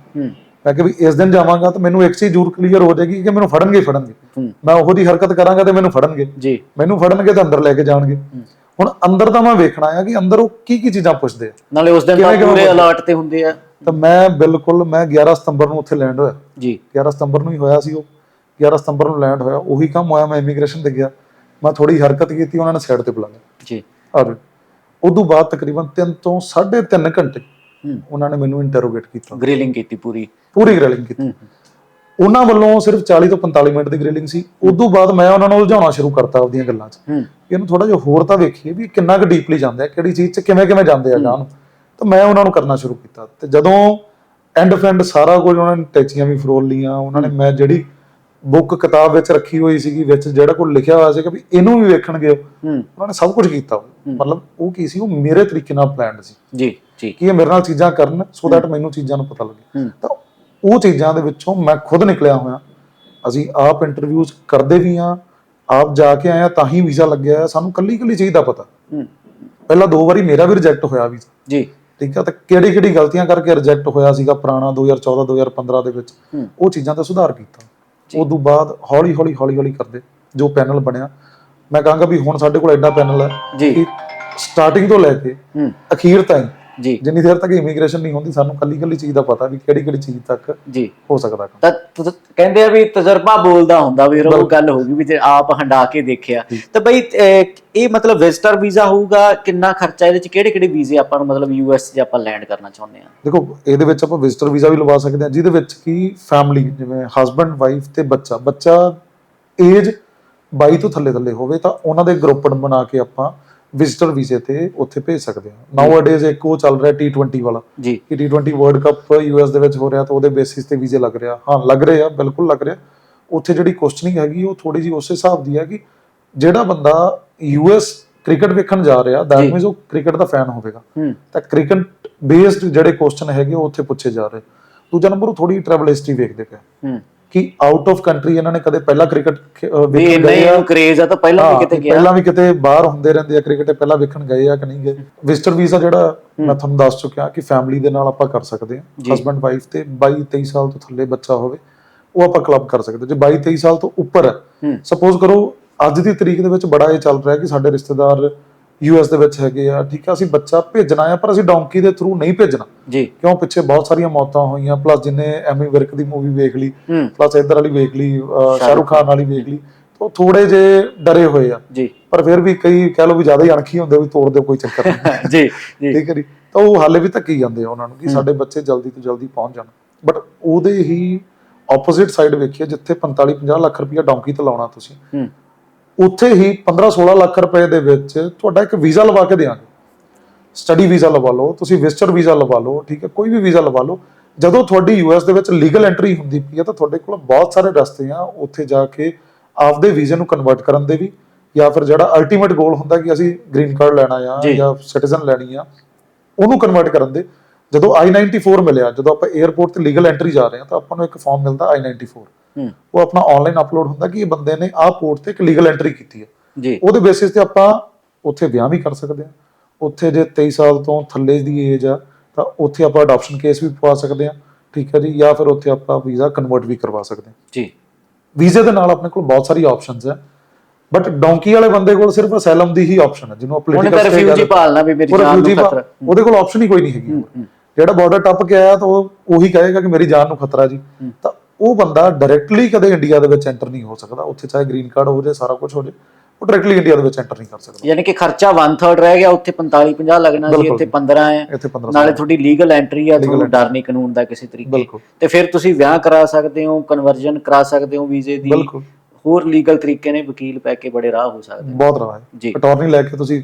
ਮੈਂ ਕਿ ਵੀ ਇਸ ਦਿਨ ਜਾਵਾਂਗਾ ਤਾਂ ਮੈਨੂੰ ਇੱਕ ਚੀਜ਼ ਜ਼ਰੂਰ ਕਲੀਅਰ ਹੋ ਜਾਏਗੀ ਕਿ ਮੈਨੂੰ ਫੜਨਗੇ ਫੜਨਗੇ। ਮੈਂ ਉਹੋ ਜੀ ਹਰਕਤ ਕਰਾਂਗਾ ਤੇ ਮੈਨੂੰ ਫੜਨਗੇ।
ਜੀ।
ਮੈਨੂੰ ਫੜਨਗੇ ਤਾਂ ਅੰਦਰ ਲੈ ਕੇ ਜਾਣਗੇ। ਹੁਣ ਅੰਦਰ ਤਾਂ ਮੈਂ ਵੇਖਣਾ ਆ ਕਿ ਅੰਦਰ ਉਹ ਕੀ ਕੀ ਚੀਜ਼ਾਂ ਪੁੱਛਦੇ ਆ।
ਨਾਲੇ ਉਸ ਦਿਨ ਤਾਂ ਪੂਰੇ? ਅਲਰਟ ਤੇ ਹੁੰਦੇ ਆ।
ਤਾਂ ਮੈਂ ਬਿਲਕੁਲ ਮੈਂ 11 ਸਤੰਬਰ ਨੂੰ ਉੱਥੇ ਲੈਂਡ ਹੋਇਆ।
ਜੀ।
11 ਸਤੰਬਰ ਨੂੰ ਹੀ ਹੋਇਆ ਸੀ ਉਹ। 11 ਸਤੰਬਰ ਨੂੰ ਲੈਂਡ ਹੋਇਆ ਉਹੀ ਕੰਮ ਹੋਇਆ ਮੈਂ ਇਮੀਗ੍ਰੇਸ਼ਨ ਤੇ ਗਿਆ। ਮੈਂ ਥੋੜੀ ਹਰਕਤ ਕੀਤੀ ਉਹਨਾਂ ਨੇ ਸਾਈਡ ਤੇ ਬੁਲਾ ਲਿਆ।
ਜੀ।
ਔਰ ਉਦੋਂ ਬਾਅਦ ਤਕਰੀਬਨ 3 ਤੋਂ 3.5 ਘੰਟੇ ਉਹਨਾਂ ਨੇ ਮੈਨੂੰ ਇੰਟਰੋਗੇਟ ਕੀਤਾ।
ਗ੍ਰਿਲਿੰਗ ਕੀਤੀ ਪੂਰੀ।
ਪੂਰੀ ਗ੍ਰਿਲਿੰਗ ਕੀਤੀ। ਉਹਨਾਂ ਵੱਲੋਂ ਸਿਰਫ 40 ਤੋਂ 45 ਮਿੰਟ ਦੀ ਗ੍ਰਿਲਿੰਗ ਸੀ। ਉਦੋਂ ਬਾਅਦ ਮੈਂ ਉਹਨਾਂ ਨੂੰ ਉਲਝਾਉਣਾ ਸ਼ੁਰੂ ਕਰਤਾ ਆਪਦੀਆਂ ਗੱਲਾਂ 'ਚ। ਇਹਨੂੰ ਥੋੜਾ ਜਿਹਾ ਹੋਰ ਤਾਂ ਵੇਖੀਏ ਵੀ ਕਿੰਨਾ ਕੁ ਡੀਪਲੀ ਜਾਂਦੇ ਆ ਕਿਹੜੀ ਚੀਜ਼ 'ਚ ਕਿਵੇਂ ਕਿਵੇਂ ਜਾਂਦੇ ਆ ਗਾਂ ਨੂੰ ਤਾਂ ਮੈਂ ਉਹਨਾਂ ਨੂੰ ਕਰਨਾ ਸ਼ੁਰੂ ਕੀਤਾ। ਤੇ ਜਦੋਂ ਐਂਡ ਫੈਂਡ ਸਾਰਾ ਕੁਝ ਉਹਨਾਂ ਨੇ ਟੈਚੀਆਂ ਵੀ ਫਰੋਲ ਲੀਆਂ ਉਹਨਾਂ ਨੇ ਮੈਂ ਜਿਹੜੀ ਬੁੱਕ ਕਿਤਾਬ ਵਿੱਚ ਰੱਖੀ ਹੋਈ ਸੀਗੀ ਵਿੱਚ ਜਿਹੜਾ ਕੁਝ ਲਿਖਿਆ ਹੋਇਆ ਸੀਗਾ ਵੀ ਇਹਨੂੰ ਵੀ ਵੇਖਣਗੇ ਉਹਨਾਂ ਨੇ ਸਭ ਕੁਝ ਕੀਤਾ ਮਤਲਬ ਉਹ ਕੀ ਸੀ ਉਹ ਮੇਰੇ ਤਰੀਕੇ ਨਾਲ ਪਲਾਨਡ ਸੀ।
ਜੀ ਜੀ।
ਕਿ ਇਹ ਮੇਰੇ ਨਾਲ ਚੀਜ਼ਾਂ ਕਰਨ ਸੋ ਦੈਟ ਮੈਨੂੰ ਚੀਜ਼ਾਂ ਨੂੰ ਪਤਾ ਲੱਗੇ। ਤਾਂ ਉਹ ਚੀਜ਼ਾਂ ਦੇ ਵਿੱਚੋਂ ਮੈਂ ਖੁਦ ਨਿਕਲਿਆ ਹੋਇਆ। ਅਸੀਂ ਆਪ ਇੰਟਰਵਿਊਜ਼ ਕਰਦੇ ਵੀ ਆ ਆਪ ਜਾ ਕੇ ਆਏ ਆ ਤਾਂ ਹੀ ਵੀਜ਼ਾ ਲੱਗਿਆ ਸਾਨੂੰ ਕੱਲੀ ਕੱਲੀ ਚੀਜ਼ ਦਾ ਪਤਾ। ਪਹਿਲਾਂ ਦੋ ਵਾਰੀ ਮੇਰਾ ਵੀ ਰਿਜੈਕਟ ਹੋਇਆ ਵੀਜ਼ਾ।
ਜੀ।
ਠੀਕ ਆ ਤਾਂ ਕਿਹੜੀ ਕਿਹੜੀ ਗਲਤੀਆਂ ਕਰਕੇ ਰਿਜੈਕਟ ਹੋਇਆ ਸੀਗਾ ਪੁਰਾਣਾ 2014 2015 ਦੇ ਵਿੱਚ। ਉਹ ਚੀਜ਼ਾਂ ਦਾ ਸੁਧਾਰ ਕੀਤਾ। ਉਦੋਂ ਬਾਅਦ ਹੌਲੀ ਹੌਲੀ ਹੌਲੀ ਹੌਲੀ ਕਰਦੇ ਜੋ ਪੈਨਲ ਬਣਿਆ। ਮੈਂ ਕਹਾਂਗਾ ਵੀ ਹੁਣ ਸਾਡੇ ਕੋਲ ਐਡਾ ਪੈਨਲ ਹੈ
ਜੀ।
ਸਟਾਰਟਿੰਗ ਤੋਂ ਲੈ ਕੇ ਅਖੀਰ ਤਾਈਂ
ਜੀ।
ਜਿੰਨੀ ਦੇਰ ਤੱਕ ਇਮੀਗ੍ਰੇਸ਼ਨ ਨਹੀਂ ਹੁੰਦੀ ਸਾਨੂੰ ਕੱਲੀ ਕੱਲੀ ਚੀਜ਼ ਦਾ ਪਤਾ ਵੀ ਕਿਹੜੀ ਕਿਹੜੀ ਚੀਜ਼ ਤੱਕ
ਜੀ।
ਹੋ ਸਕਦਾ ਕੰਮ।
ਤਾਂ ਕਹਿੰਦੇ ਆ ਵੀ ਤਜਰਬਾ ਬੋਲਦਾ ਹੁੰਦਾ ਵੀ ਉਹ ਗੱਲ ਹੋ ਗਈ ਵੀ ਜੇ ਆਪ ਹੰਡਾ ਕੇ ਦੇਖਿਆ। ਤਾਂ ਬਈ ਅਹ, ਇਹ ਮਤਲਬ ਵਿਜ਼ਟਰ ਵੀਜ਼ਾ ਹੋਊਗਾ ਕਿੰਨਾ ਖਰਚਾ ਇਹਦੇ ਚ ਕਿਹੜੇ ਕਿਹੜੇ ਵੀਜ਼ੇ ਆਪਾਂ ਨੂੰ ਮਤਲਬ ਯੂਐਸ 'ਚ ਆਪਾਂ ਲੈਂਡ ਕਰਨਾ ਚਾਹੁੰਦੇ ਆ?
ਦੇਖੋ ਇਹਦੇ ਵਿੱਚ ਆਪਾਂ ਵਿਜ਼ਟਰ ਵੀਜ਼ਾ ਵੀ ਲਵਾ ਸਕਦੇ ਹਾਂ ਜਿਹਦੇ ਵਿੱਚ ਕੀ ਫੈਮਿਲੀ ਜਿਵੇਂ ਹਸਬੰਡ ਵਾਈਫ ਤੇ ਬੱਚਾ। ਬੱਚਾ ਏਜ 22 ਤੋਂ ਥੱਲੇ ਥੱਲੇ ਹੋਵੇ ਤਾਂ ਉਹਨਾਂ ਦੇ ਗਰੁੱਪ ਬਣਾ ਕੇ ਆਪਾਂ ਵਿਜ਼ਟਰ ਵੀਜ਼ੇ ਤੇ ਉੱਥੇ ਭੇਜ ਸਕਦੇ ਹਾਂ। ਨਾਓ ਅਡੇਜ਼ ਇੱਕ ਉਹ ਚੱਲ ਰਿਹਾ T20 ਵਾਲਾ
ਜੀ।
ਕਿ T20 ਵਰਲਡ ਕੱਪ ਯੂਐਸ ਦੇ ਵਿੱਚ ਹੋ ਰਿਹਾ ਤਾਂ ਉਹਦੇ ਬੇਸਿਸ ਤੇ ਵੀਜ਼ੇ ਲੱਗ ਰਿਹਾ। ਹਾਂ ਲੱਗ ਰਹੇ ਬਿਲਕੁਲ ਲੱਗ ਰਿਹਾ। ਉੱਥੇ ਜਿਹੜੀ ਕੁਐਸਚਨਿੰਗ ਹੈਗੀ ਉਹ ਥੋੜੀ ਜੀ ਉਸੇ ਹਿਸਾਬ ਦੀ ਹੈ ਕਿ ਜਿਹੜਾ ਬੰਦਾ ਯੂਐਸ ਕ੍ਰਿਕਟ ਵੇਖਣ ਜਾ ਰਿਹਾ ਦੈਟ। ਮੀਨਸ ਉਹ ਕ੍ਰਿਕਟ ਦਾ ਫੈਨ ਹੋਵੇਗਾ। ਤਾਂ ਕ੍ਰਿਕਟ ਬੇਸਡ ਜਿਹੜੇ ਕੁਐਸਚਨ ਹੈਗੇ ਉਹ ਉੱਥੇ ਪੁੱਛੇ ਜਾ ਰਹੇ। ਦੂਜਾ ਨੰਬਰ ਉਹ ਥੋੜੀ ਟਰੈਵਲ ਹਿਸਟਰੀ ਵੇਖਦੇ ਪਏ।
ਹੂੰ।
ਕਿ ਆਊਟ ਆਫ ਕੰਟਰੀ ਇਹਨਾਂ ਨੇ ਕਦੇ ਪਹਿਲਾਂ ਕ੍ਰਿਕਟ ਵੇਖਣ ਗਏ
ਨਹੀਂ
ਆ
ਕਰੇਜ਼ ਆ ਤਾਂ ਪਹਿਲਾਂ ਵੀ ਕਿਤੇ ਗਿਆ।
ਪਹਿਲਾਂ ਵੀ ਕਿਤੇ ਬਾਹਰ ਹੁੰਦੇ ਰਹਿੰਦੇ ਆ ਕ੍ਰਿਕਟ ਪਹਿਲਾਂ ਵੇਖਣ ਗਏ ਆ ਕਿ ਨਹੀਂ ਗਏ। ਵਿਜ਼ਟਰ ਵੀਜ਼ਾ ਜਿਹੜਾ ਮੈਂ ਤੁਹਾਨੂੰ ਦੱਸ ਚੁੱਕਿਆ ਕਿ ਫੈਮਿਲੀ ਦੇ ਨਾਲ ਆਪਾਂ ਕਰ ਸਕਦੇ। ਹਾਂ ਹਸਬੰਡ ਵਾਈਫ ਤੇ 22 23 ਸਾਲ ਤੋਂ ਥੱਲੇ ਬੱਚਾ ਹੋਵੇ ਉਹ ਆਪਾਂ ਕਲੱਬ ਕਰ ਸਕਦੇ ਜੇ 22 23 ਸਾਲ ਤੋਂ ਉੱਪਰ ਹੂੰ। ਸਪੋਜ਼ ਕਰੋ ਅੱਜ ਦੀ ਤਰੀਕ ਦੇ ਵਿੱਚ ਬੜਾ ਇਹ ਚੱਲ ਰਿਹਾ ਕਿ ਸਾਡੇ ਰਿਸ਼ਤੇਦਾਰ ਯੂਐਸ ਦੇ ਵਿੱਚ ਹੈਗੇ ਆ ਠੀਕ ਆ ਅਸੀਂ ਬੱਚਾ ਭੇਜਣਾ ਆ ਪਰ ਅਸੀਂ ਡੌਂਕੀ ਦੇ ਥਰੂ ਨਹੀਂ ਭੇਜਣਾ।
ਜੀ।
ਕਿਉਂ? ਪਿੱਛੇ ਬਹੁਤ ਸਾਰੀਆਂ ਮੌਤਾਂ ਹੋਈਆਂ ਪਲੱਸ ਜਿੰਨੇ ਐਮੀ ਵਿਰਕ ਦੀ ਮੂਵੀ ਵੇਖ ਲਈ ਪਲੱਸ ਇੱਧਰ ਵਾਲੀ ਵੇਖ ਲਈ ਸ਼ਾਹਰੁਖ ਖਾਨ। ਵਾਲੀ ਵੇਖ ਲਈ ਤਾਂ ਉਹ ਥੋੜੇ ਜੇ ਡਰੇ ਹੋਏ ਆ।
ਜੀ।
ਪਰ ਫਿਰ ਵੀ ਕਈ ਕਹਿ ਲਓ ਵੀ ਜ਼ਿਆਦਾ ਹੀ ਅਣਖੀ ਹੁੰਦੇ ਵੀ ਤੋੜ ਦਿਓ ਕੋਈ ਚੱਕਰ ਨਹੀਂ।
ਜੀ ਜੀ।
ਠੀਕ ਹੈ ਜੀ। ਤਾਂ ਉਹ ਹਾਲੇ ਵੀ ਧੱਕੀ ਜਾਂਦੇ ਆ ਉਹਨਾਂ ਨੂੰ ਕਿ ਸਾਡੇ ਬੱਚੇ ਜਲਦੀ ਤੋਂ ਜਲਦੀ ਪਹੁੰਚ ਜਾਣ। ਬਟ ਉਹਦੇ ਹੀ ਆਪੋਜ਼ਿਟ ਸਾਈਡ ਵੇਖੀਏ ਜਿੱਥੇ 45 50 ਲੱਖ ਰੁਪਇਆ ਡੌਂਕੀ ਤੇ ਲਾਉਣਾ ਤੁਸੀਂ। ਉੱਥੇ ਹੀ 15 16 ਲੱਖ ਰੁਪਏ ਦੇ ਵਿੱਚ ਤੁਹਾਡਾ ਇੱਕ ਵੀਜ਼ਾ ਲਵਾ ਕੇ ਦੇਵਾਂਗੇ ਸਟੱਡੀ ਵੀਜ਼ਾ ਲਵਾ ਲਓ ਤੁਸੀਂ ਵਿਜ਼ਟਰ ਵੀਜ਼ਾ ਲਵਾ ਲਓ ਠੀਕ ਹੈ ਕੋਈ ਵੀ ਵੀਜ਼ਾ ਲਵਾ ਲਓ। ਜਦੋਂ ਤੁਹਾਡੀ ਯੂਐਸ ਦੇ ਵਿੱਚ ਲੀਗਲ ਐਂਟਰੀ ਹੁੰਦੀ ਪਈ ਹੈ ਤਾਂ ਤੁਹਾਡੇ ਕੋਲ ਬਹੁਤ ਸਾਰੇ ਰਸਤੇ ਆ ਉੱਥੇ ਜਾ ਕੇ ਆਪਦੇ ਵੀਜ਼ੇ ਨੂੰ ਕਨਵਰਟ ਕਰਨ ਦੇ ਵੀ ਜਾਂ ਫਿਰ ਜਿਹੜਾ ਅਲਟੀਮੇਟ ਗੋਲ ਹੁੰਦਾ ਕਿ ਅਸੀਂ ਗ੍ਰੀਨ ਕਾਰਡ ਲੈਣਾ ਆ
ਜੀ।
ਸਿਟੀਜ਼ਨ ਲੈਣੀ ਆ ਉਹਨੂੰ ਕਨਵਰਟ ਕਰਨ ਦੇ। ਜਦੋਂ I94 ਮਿਲਿਆ ਜਦੋਂ ਆਪਾਂ 에ਅਰਪੋਰਟ ਤੇ ਲੀਗਲ ਐਂਟਰੀ ਜਾ ਰਹੇ ਹਾਂ ਤਾਂ ਆਪਾਂ ਨੂੰ ਇੱਕ ਫਾਰਮ ਮਿਲਦਾ I94
ਹੂੰ
ਉਹ ਆਪਣਾ ਆਨਲਾਈਨ ਅਪਲੋਡ ਹੁੰਦਾ ਕਿ ਇਹ ਬੰਦੇ ਨੇ ਆਹ ਪੋਰਟ ਤੇ ਇੱਕ ਲੀਗਲ ਐਂਟਰੀ ਕੀਤੀ ਹੈ।
ਜੀ।
ਉਹਦੇ ਬੇਸਿਸ ਤੇ ਆਪਾਂ ਉੱਥੇ ਵਿਆਹ ਵੀ ਕਰ ਸਕਦੇ ਹਾਂ। ਉੱਥੇ ਜੇ 23 ਸਾਲ ਤੋਂ ਥੱਲੇ ਦੀ ਏਜ ਆ ਤਾਂ ਉੱਥੇ ਆਪਾਂ ਅਡਾਪਸ਼ਨ ਕੇਸ ਵੀ ਪਵਾ ਸਕਦੇ ਹਾਂ ਠੀਕ ਹੈ ਜੀ ਜਾਂ ਫਿਰ ਉੱਥੇ ਆਪਾਂ ਵੀਜ਼ਾ ਕਨਵਰਟ ਵੀ ਕਰਵਾ ਸਕਦੇ ਹਾਂ।
ਜੀ।
ਵੀਜ਼ੇ ਦੇ ਨਾਲ ਆਪਣੇ ਕੋਲ ਬਹੁਤ ਸਾਰੀ ਆਪਸ਼ਨਸ ਹੈ ਬਟ ਡੌਂਕੀ ਵਾਲੇ ਬੰਦੇ ਕੋਲ ਸਿਰਫ ਅਸੈਲਮ ਦੀ ਹੀ ਆਪਸ਼ਨ ਹੈ ਜਿਹਨੂੰ ਆਪਾਂ stay
ਰਿਫਿਊਜੀ ਭਾਲਣਾ ਵੀ ਮੇਰੀ ਜਾਨ ਨੂੰ ਖਤਰਾ।
ਉਹਦੇ ਕੋਲ ਆਪਸ਼ਨ ਹੀ ਕੋਈ ਨਹੀਂ ਹੈਗੀ। ਜਿਹੜਾ ਬਾਰਡਰ ਟੱਪ ਕੇ ਆਇਆ ਤਾਂ ਉਹ ਉਹੀ ਕਹੇਗਾ ਕਿ ਮੇਰੀ ਜਾਨ ਨੂੰ ਖਤਰਾ ਜੀ। ਤਾਂ ਉਹ ਬੰਦਾ ਡਾਇਰੈਕਟਲੀ ਕਦੇ ਇੰਡੀਆ ਦੇ ਵਿੱਚ ਐਂਟਰ ਨਹੀਂ ਹੋ ਸਕਦਾ। ਉੱਥੇ ਚਾਹੇ ਗ੍ਰੀਨ ਕਾਰਡ ਹੋ ਜਾਏ ਸਾਰਾ ਕੁਝ ਹੋ ਜਾਏ ਉਹ ਡਾਇਰੈਕਟਲੀ ਇੰਡੀਆ ਦੇ ਵਿੱਚ ਐਂਟਰ ਨਹੀਂ ਕਰ ਸਕਦਾ।
ਯਾਨੀ ਕਿ ਖਰਚਾ 1/3 ਰਹਿ ਗਿਆ ਉੱਥੇ 45 50 ਲੱਗਣਾ ਸੀ। ਇੱਥੇ 15 ਹੈ।
ਇੱਥੇ 15
ਨਾਲੇ ਤੁਹਾਡੀ ਲੀਗਲ ਐਂਟਰੀ ਆ ਤੁਹਾਨੂੰ ਡਰ ਨਹੀਂ ਕਾਨੂੰਨ ਦਾ ਕਿਸੇ ਤਰੀਕੇ। ਤੇ ਫਿਰ ਤੁਸੀਂ ਵਿਆਹ ਕਰਾ ਸਕਦੇ ਹੋ ਕਨਵਰਜਨ ਕਰਾ ਸਕਦੇ ਹੋ ਵੀਜ਼ੇ ਦੀ। ਹੋਰ ਲੀਗਲ ਤਰੀਕੇ ਨੇ ਵਕੀਲ ਪੈ ਕੇ ਬੜੇ ਰਾਹ ਹੋ ਸਕਦੇ।
ਬਹੁਤ ਰਾਹ ਹੈ।
ਜੀ।
ਅਟਾਰਨੀ ਲੈ ਕੇ ਤੁਸੀਂ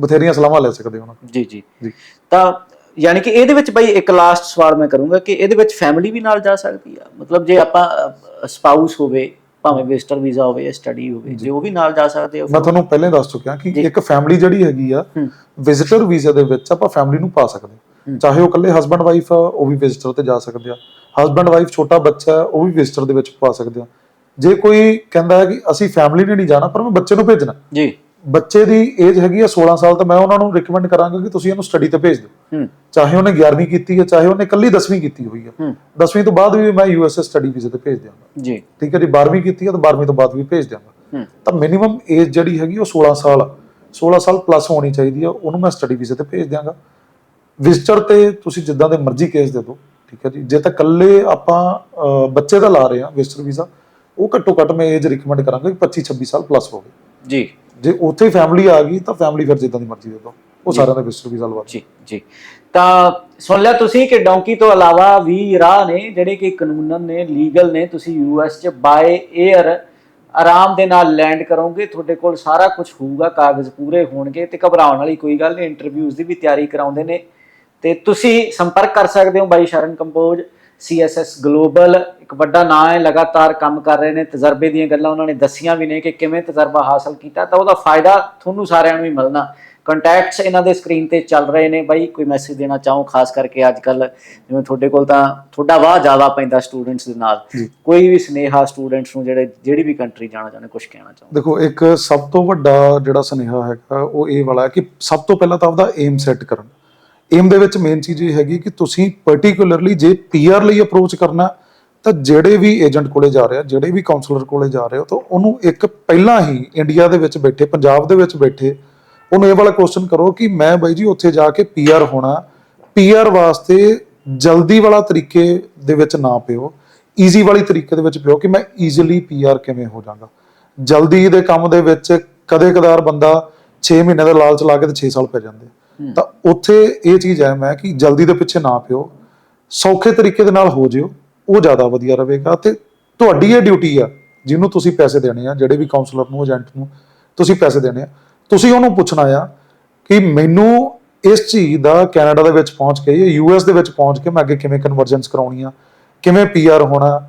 ਬਥੇਰੀਆਂ ਸਲਾਹਾਂ ਲੈ ਸਕਦੇ ਹੋ ਉਹਨਾਂ
ਜੀ। ਜੀ। ਤਾਂ ਯਾਨੀ ਕਿ ਇਹਦੇ ਵਿੱਚ ਬਈ ਇੱਕ ਲਾਸਟ ਸਵਾਲ ਮੈਂ ਕਰੂੰਗਾ ਕਿ ਇਹਦੇ ਵਿੱਚ ਫੈਮਿਲੀ ਵੀ ਨਾਲ ਜਾ ਸਕਦੀ ਆ? ਮਤਲਬ ਜੇ ਆਪਾਂ ਸਪਾਊਸ ਹੋਵੇ ਭਾਵੇਂ ਵਿਜ਼ਟਰ ਵੀਜ਼ਾ ਹੋਵੇ ਜਾਂ ਸਟੱਡੀ ਹੋਵੇ ਜੇ। ਉਹ ਵੀ ਨਾਲ ਜਾ ਸਕਦੇ ਹੋ
ਮੈਂ ਤੁਹਾਨੂੰ ਪਹਿਲਾਂ ਦੱਸ ਚੁੱਕਿਆ ਕਿ। ਇੱਕ ਫੈਮਿਲੀ ਜਿਹੜੀ ਹੈਗੀ ਆ। ਵਿਜ਼ਿਟਰ ਵੀਜ਼ਾ ਦੇ ਵਿੱਚ ਆਪਾਂ ਫੈਮਿਲੀ ਨੂੰ ਪਾ ਸਕਦੇ। ਚਾਹੇ ਉਹ ਇਕੱਲੇ ਹਸਬੰਡ ਵਾਈਫ ਆ ਉਹ ਵੀ ਵਿਜ਼ਿਟਰ ਤੇ ਜਾ ਸਕਦੇ ਆ। ਹਸਬੰਡ ਵਾਈਫ ਛੋਟਾ ਬੱਚਾ ਉਹ ਵੀ ਵਿਜ਼ਿਟਰ ਦੇ ਵਿੱਚ ਪਾ ਸਕਦੇ ਆ। ਜੇ ਕੋਈ ਕਹਿੰਦਾ ਹੈ ਕਿ ਅਸੀਂ ਫੈਮਿਲੀ ਨੇ ਨਹੀਂ ਜਾਣਾ ਪਰ ਮੈਂ ਬੱਚੇ ਨੂੰ ਭੇਜਣਾ।
ਜੀ।
ਬੱਚੇ ਦੀ ਏਜ ਹੈਗੀ ਆ 16 ਸਾਲ ਤਾਂ ਮੈਂ ਉਹਨਾਂ ਨੂੰ ਰეკਮੈਂਡ ਕਰਾਂਗਾ ਕਿ ਤੁਸੀਂ ਇਹਨੂੰ ਸਟੱਡੀ ਤੇ ਭੇਜ ਦਿਓ।
ਹੂੰ।
ਚਾਹੇ ਉਹਨੇ 11ਵੀਂ ਕੀਤੀ ਹੈ ਚਾਹੇ ਉਹਨੇ ਇਕੱਲੀ 10ਵੀਂ ਕੀਤੀ ਹੋਈ ਹੈ।
ਹੂੰ।
10ਵੀਂ ਤੋਂ ਬਾਅਦ ਵੀ ਮੈਂ ਯੂਐਸਏ ਸਟੱਡੀ ਵੀਜ਼ੇ ਤੇ ਭੇਜ ਦਿਆਂਗਾ।
ਜੀ।
ਠੀਕ ਹੈ ਜੀ 12ਵੀਂ ਕੀਤੀ ਹੈ ਤਾਂ 12ਵੀਂ ਤੋਂ ਬਾਅਦ ਵੀ ਭੇਜ ਦਿਆਂਗਾ।
ਹੂੰ।
ਤਾਂ ਮਿਨੀਮਮ ਏਜ ਜਿਹੜੀ ਹੈਗੀ ਉਹ 16 ਸਾਲ ਆ। 16 ਸਾਲ ਪਲੱਸ ਹੋਣੀ ਚਾਹੀਦੀ ਆ ਉਹਨੂੰ ਮੈਂ ਸਟੱਡੀ ਵੀਜ਼ੇ ਤੇ ਭੇਜ ਦਿਆਂਗਾ। ਵਿਜ਼ਟਰ ਤੇ ਤੁਸੀਂ ਜਿੱਦਾਂ ਦੇ ਮਰਜ਼ੀ ਕੇਸ ਦੇ ਦਿਓ ਠੀਕ ਹੈ ਜੀ। ਜੇ ਤਾਂ ਇਕੱਲੇ ਆਪਾਂ ਬੱਚੇ ਦਾ ਲਾ ਰਹੇ ਆ ਵਿਜ਼ਟਰ ਵੀਜ਼ਾ ਉਹ ਘੱਟੋ ਘੱਟ ਮੈਂ ਏਜ ਰਿਕਮੈਂਡ ਕਰਾਂਗਾ ਕਿ 25 26 ਸਾਲ ਪਲੱਸ ਹੋਵੇ।
ਜੀ।
ਜੇ ਉੱਥੇ ਫੈਮਿਲੀ ਆ ਗਈ ਤਾਂ ਫੈਮਿਲੀ ਫਿਰ ਜਿੱਦਾਂ ਦੀ ਮਰਜ਼ੀ ਦੇ ਦਿਓ। ਉਹ ਸਾਰਿਆਂ ਦਾ ਵੀਜ਼ਾ ਲਵਾ ਦਿਓ।
ਜੀ ਜੀ। ਤਾਂ ਸੁਣ ਲਿਆ ਤੁਸੀਂ ਕਿ ਡੌਂਕੀ ਤੋਂ ਇਲਾਵਾ ਵੀ ਰਾਹ ਨੇ ਜਿਹੜੇ ਕਿ ਕਾਨੂੰਨਨ ਨੇ ਲੀਗਲ ਨੇ ਤੁਸੀਂ ਯੂਐਸ ਚ ਬਾਏ 에ਅਰ ਆਰਾਮ ਦੇ ਨਾਲ ਲੈਂਡ ਕਰੋਗੇ ਤੁਹਾਡੇ ਕੋਲ ਸਾਰਾ ਕੁਝ ਹੋਊਗਾ ਕਾਗਜ਼ ਪੂਰੇ ਹੋਣਗੇ ਤੇ ਘਬਰਾਉਣ ਵਾਲੀ ਕੋਈ ਗੱਲ ਨਹੀਂ ਇੰਟਰਵਿਊਜ਼ ਦੀ ਵੀ ਤਿਆਰੀ ਕਰਾਉਂਦੇ ਨੇ। ਤੇ ਤੁਸੀਂ ਸੰਪਰਕ ਕਰ ਸਕਦੇ ਹੋ ਬਾਈ ਸ਼ਰਨ ਕੰਪੋਜ CSS ਗਲੋਬਲ ਇੱਕ ਵੱਡਾ ਨਾਂ ਹੈ ਲਗਾਤਾਰ ਕੰਮ ਕਰ ਰਹੇ ਨੇ ਤਜਰਬੇ ਦੀਆਂ ਗੱਲਾਂ ਉਹਨਾਂ ਨੇ ਦੱਸੀਆਂ ਵੀ ਨੇ ਕਿ ਕਿਵੇਂ ਤਜਰਬਾ ਹਾਸਲ ਕੀਤਾ ਤਾਂ ਉਹਦਾ ਫਾਇਦਾ ਤੁਹਾਨੂੰ ਸਾਰਿਆਂ ਨੂੰ ਵੀ ਮਿਲਣਾ। ਕੰਟੈਕਟਸ ਇਹਨਾਂ ਦੇ ਸਕਰੀਨ ਤੇ ਚੱਲ ਰਹੇ ਨੇ ਬਾਈ ਕੋਈ ਮੈਸੇਜ ਦੇਣਾ ਚਾਹੋ ਖਾਸ ਕਰਕੇ ਅੱਜ ਕੱਲ ਜਿਵੇਂ ਤੁਹਾਡੇ ਕੋਲ ਤਾਂ ਤੁਹਾਡਾ ਵਾਹ ਜ਼ਿਆਦਾ ਪੈਂਦਾ ਸਟੂਡੈਂਟਸ ਦੇ ਨਾਲ। ਕੋਈ ਵੀ ਸਨੇਹਾ ਸਟੂਡੈਂਟਸ ਨੂੰ ਜਿਹੜੇ ਜਿਹੜੀ ਵੀ ਕੰਟਰੀ ਜਾਣਾ ਚਾਹੁੰਦੇ ਕੁਝ ਕਹਿਣਾ ਚਾਹੋ।
ਦੇਖੋ ਇੱਕ ਸਭ ਤੋਂ ਵੱਡਾ ਜਿਹੜਾ ਸੁਨੇਹਾ ਹੈਗਾ ਉਹ ਇਹ ਵਾਲਾ ਕਿ ਸਭ ਤੋਂ ਪਹਿਲਾਂ ਤਾਂ ਆਪਦਾ ਏਮ ਸੈੱਟ ਕਰਨ। ਏਮ ਦੇ ਵਿੱਚ ਮੇਨ ਚੀਜ਼ ਇਹ ਹੈਗੀ ਕਿ ਤੁਸੀਂ ਪਾਰਟਿਕੂਲਰਲੀ ਜੇ ਪੀਆਰ ਲਈ ਅਪਰੋਚ ਕਰਨਾ ਤਾਂ ਜਿਹੜੇ ਵੀ ਏਜੰਟ ਕੋਲੇ ਜਾ ਰਹੇ ਆ ਜਿਹੜੇ ਵੀ ਕਾਉਂਸਲਰ ਕੋਲੇ ਜਾ ਰਹੇ ਹੋ ਤਾਂ ਉਹਨੂੰ ਇੱਕ ਪਹਿਲਾਂ ਹੀ ਇੰਡੀਆ ਦੇ ਵਿੱਚ ਬੈਠੇ, ਪੰਜਾਬ ਦੇ ਵਿੱਚ ਬੈਠੇ, ਉਹਨੂੰ ਇਹ ਵਾਲਾ ਕੁਐਸਚਨ ਕਰੋ ਕਿ ਮੈਂ ਬਾਈ ਜੀ ਉੱਥੇ ਜਾ ਕੇ ਪੀਆਰ ਹੋਣਾ ਪੀਆਰ ਵਾਸਤੇ ਜਲਦੀ ਵਾਲਾ ਤਰੀਕੇ ਦੇ ਵਿੱਚ ਨਾ ਪਿਓ ਈਜ਼ੀ ਵਾਲੀ ਤਰੀਕੇ ਦੇ ਵਿੱਚ ਪਿਓ ਕਿ ਮੈਂ ਈਜ਼ੀਲੀ ਪੀਆਰ ਕਿਵੇਂ ਹੋ ਜਾਵਾਂਗਾ ਜਲਦੀ ਦੇ ਕੰਮ ਦੇ ਵਿੱਚ ਕਦੇ ਕਦਾਰ ਬੰਦਾ 6 ਮਹੀਨੇ ਦਾ ਲਾਲਚ ਲਾ ਕੇ ਤੇ 6 ਸਾਲ ਪੈ ਜਾਂਦੇ ਤਾਂ ਉੱਥੇ ਇਹ ਚੀਜ਼ ਹੈ ਮੈਂ ਕਿ ਜਲਦੀ ਦੇ ਪਿੱਛੇ ਨਾ ਪਿਓ, ਸੌਖੇ ਤਰੀਕੇ ਦੇ ਨਾਲ ਹੋ ਜਿਓ, ਉਹ ਜ਼ਿਆਦਾ ਵਧੀਆ ਰਹੇਗਾ ਤੇ ਤੁਹਾਡੀ ਇਹ ਡਿਊਟੀ ਆ, ਜਿਹਨੂੰ ਤੁਸੀਂ ਪੈਸੇ ਦੇਣੇ ਆ, ਜਿਹੜੇ ਵੀ ਕਾਉਂਸਲਰ ਨੂੰ ਏਜੰਟ ਨੂੰ, ਤੁਸੀਂ ਪੈਸੇ ਦੇਣੇ ਆ। ਤੁਸੀਂ ਉਹਨੂੰ ਪੁੱਛਣਾ ਆ ਕਿ ਮੈਨੂੰ ਇਸ ਚੀਜ਼ ਦਾ ਕੈਨੇਡਾ ਦੇ ਵਿੱਚ ਪਹੁੰਚ ਕੇ ਯੂਐਸ ਦੇ ਵਿੱਚ ਪਹੁੰਚ ਕੇ ਮੈਂ ਅੱਗੇ ਕਿਵੇਂ ਕਨਵਰਜੈਂਸ ਕਰਾਉਣੀ ਆ, ਕਿਵੇਂ ਪੀਆਰ ਹੋਣਾ,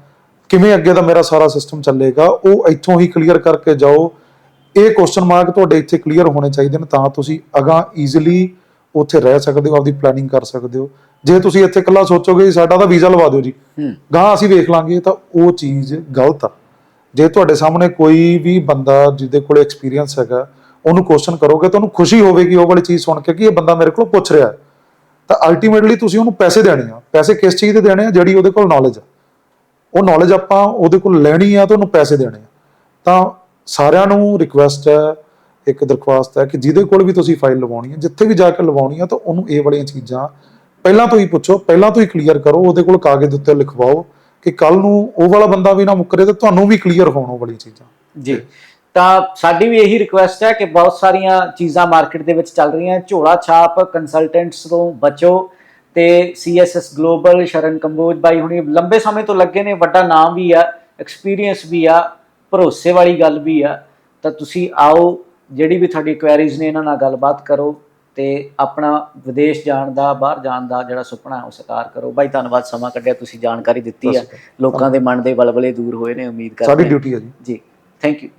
ਕਿਵੇਂ ਅੱਗੇ ਦਾ ਮੇਰਾ ਸਾਰਾ ਸਿਸਟਮ ਚੱਲੇਗਾ, ਉਹ ਇੱਥੋਂ ਹੀ ਕਲੀਅਰ ਕਰਕੇ ਜਾਓ। ਇਹ ਕੁਐਸਚਨ ਮਾਰਕ ਤੁਹਾਡੇ ਇੱਥੇ ਕਲੀਅਰ ਹੋਣੇ ਚਾਹੀਦੇ ਨੇ, ਤਾਂ ਤੁਸੀਂ ਅਗਾਂ ਈਜ਼ੀਲੀ ਉੱਥੇ ਰਹਿ ਸਕਦੇ ਹੋ ਆਪਦੀ ਪਲੈਨਿੰਗ ਕਰ ਸਕਦੇ ਹੋ। ਜੇ ਤੁਸੀਂ ਇੱਥੇ ਇਕੱਲਾ ਸੋਚੋਗੇ ਸਾਡਾ ਤਾਂ ਵੀਜ਼ਾ ਲਵਾ ਦਿਓ ਜੀ। ਗਾਂ ਅਸੀਂ ਵੇਖ ਲਾਂਗੇ ਤਾਂ ਉਹ ਚੀਜ਼ ਗਲਤ ਆ। ਜੇ ਤੁਹਾਡੇ ਸਾਹਮਣੇ ਕੋਈ ਵੀ ਬੰਦਾ ਜਿਹਦੇ ਕੋਲ ਐਕਸਪੀਰੀਅੰਸ ਹੈਗਾ ਉਹਨੂੰ ਕੁਐਸਚਨ ਕਰੋਗੇ ਤਾਂ ਉਹਨੂੰ ਖੁਸ਼ੀ ਹੋਵੇਗੀ ਉਹ ਵਾਲੀ ਚੀਜ਼ ਸੁਣ ਕੇ ਕਿ ਇਹ ਬੰਦਾ ਮੇਰੇ ਕੋਲ ਪੁੱਛ ਰਿਹਾ ਤਾਂ ਅਲਟੀਮੇਟਲੀ ਤੁਸੀਂ ਉਹਨੂੰ ਪੈਸੇ ਦੇਣੇ ਆ। ਪੈਸੇ ਕਿਸ ਚੀਜ਼ ਦੇ ਦੇਣੇ ਆ? ਜਿਹੜੀ ਉਹਦੇ ਕੋਲ ਨੌਲੇਜ ਆ। ਉਹ ਨੌਲੇਜ ਆਪਾਂ ਉਹਦੇ ਕੋਲ ਲੈਣੀ ਆ ਤਾਂ ਉਹਨੂੰ ਪੈਸੇ ਦੇਣੇ ਆ। ਤਾਂ ਸਾਰਿਆਂ ਨੂੰ ਰਿਕੁਐਸਟ ਹੈ ਇੱਕ ਦਰਖਾਸਤ ਹੈ ਕਿ ਜਿਹਦੇ ਕੋਲ ਵੀ ਤੁਸੀਂ ਫਾਈਲ ਲਵਾਉਣੀ ਹੈ, ਜਿੱਥੇ ਵੀ ਜਾ ਕੇ ਲਵਾਉਣੀ ਹੈ ਤਾਂ ਉਹਨੂੰ ਇਹ ਵਾਲੀਆਂ ਚੀਜ਼ਾਂ ਪਹਿਲਾਂ ਤੋਂ ਹੀ ਪੁੱਛੋ, ਪਹਿਲਾਂ ਤੋਂ ਹੀ ਕਲੀਅਰ ਕਰੋ, ਉਹਦੇ ਕੋਲ ਕਾਗਜ਼ ਉੱਤੇ ਲਿਖਵਾਓ ਕਿ ਕੱਲ ਨੂੰ ਉਹ ਵਾਲਾ ਬੰਦਾ ਵੀ ਨਾ ਮੁੱਕਰੇ ਤੇ ਤੁਹਾਨੂੰ ਵੀ ਕਲੀਅਰ ਹੋਣ ਉਹ ਵਾਲੀ ਚੀਜ਼ਾਂ।
ਜੀ। ਤਾਂ ਸਾਡੀ ਵੀ ਇਹੀ ਰਿਕੁਐਸਟ ਹੈ ਕਿ ਬਹੁਤ ਸਾਰੀਆਂ ਚੀਜ਼ਾਂ ਮਾਰਕੀਟ ਦੇ ਵਿੱਚ ਚੱਲ ਰਹੀਆਂ, ਝੋਲਾ ਛਾਪ ਕੰਸਲਟੈਂਟਸ ਤੋਂ ਬਚੋ ਤੇ CSS ਗਲੋਬਲ ਸ਼ਰਨ ਕੰਬੋਜ ਬਾਈ ਹੁਣੀ ਲੰਬੇ ਸਮੇਂ ਤੋਂ ਲੱਗੇ ਨੇ, ਵੱਡਾ ਨਾਮ ਵੀ ਆ ਐਕਸਪੀਰੀਅੰਸ ਵੀ ਆ, ਭਰੋਸੇ ਵਾਲੀ ਗੱਲ ਵੀ ਆ, ਤਾਂ ਤੁਸੀਂ ਆਓ ਜਿਹੜੀ ਵੀ ਤੁਹਾਡੀ ਕੁਐਰੀਜ਼ ਨੇ ਇਹਨਾਂ ਨਾਲ ਗੱਲਬਾਤ ਕਰੋ ਤੇ ਆਪਣਾ ਵਿਦੇਸ਼ ਜਾਣ ਦਾ ਬਾਹਰ ਜਾਣ ਦਾ ਜਿਹੜਾ ਸੁਪਨਾ ਹੈ ਉਹ ਸਾਕਾਰ ਕਰੋ। ਬਾਈ ਧੰਨਵਾਦ ਸਮਾਂ ਕੱਢਿਆ ਤੁਸੀਂ ਜਾਣਕਾਰੀ ਦਿੱਤੀ ਆ। ਲੋਕਾਂ ਦੇ ਮਨ ਦੇ ਬਲਬਲੇ ਦੂਰ ਹੋਏ ਨੇ ਉਮੀਦ ਕਰਦੇ
ਸਾਡੀ
ਹਾਂ।
ਡਿਊਟੀ ਹੈ ਜੀ।
ਜੀ ਥੈਂਕ ਯੂ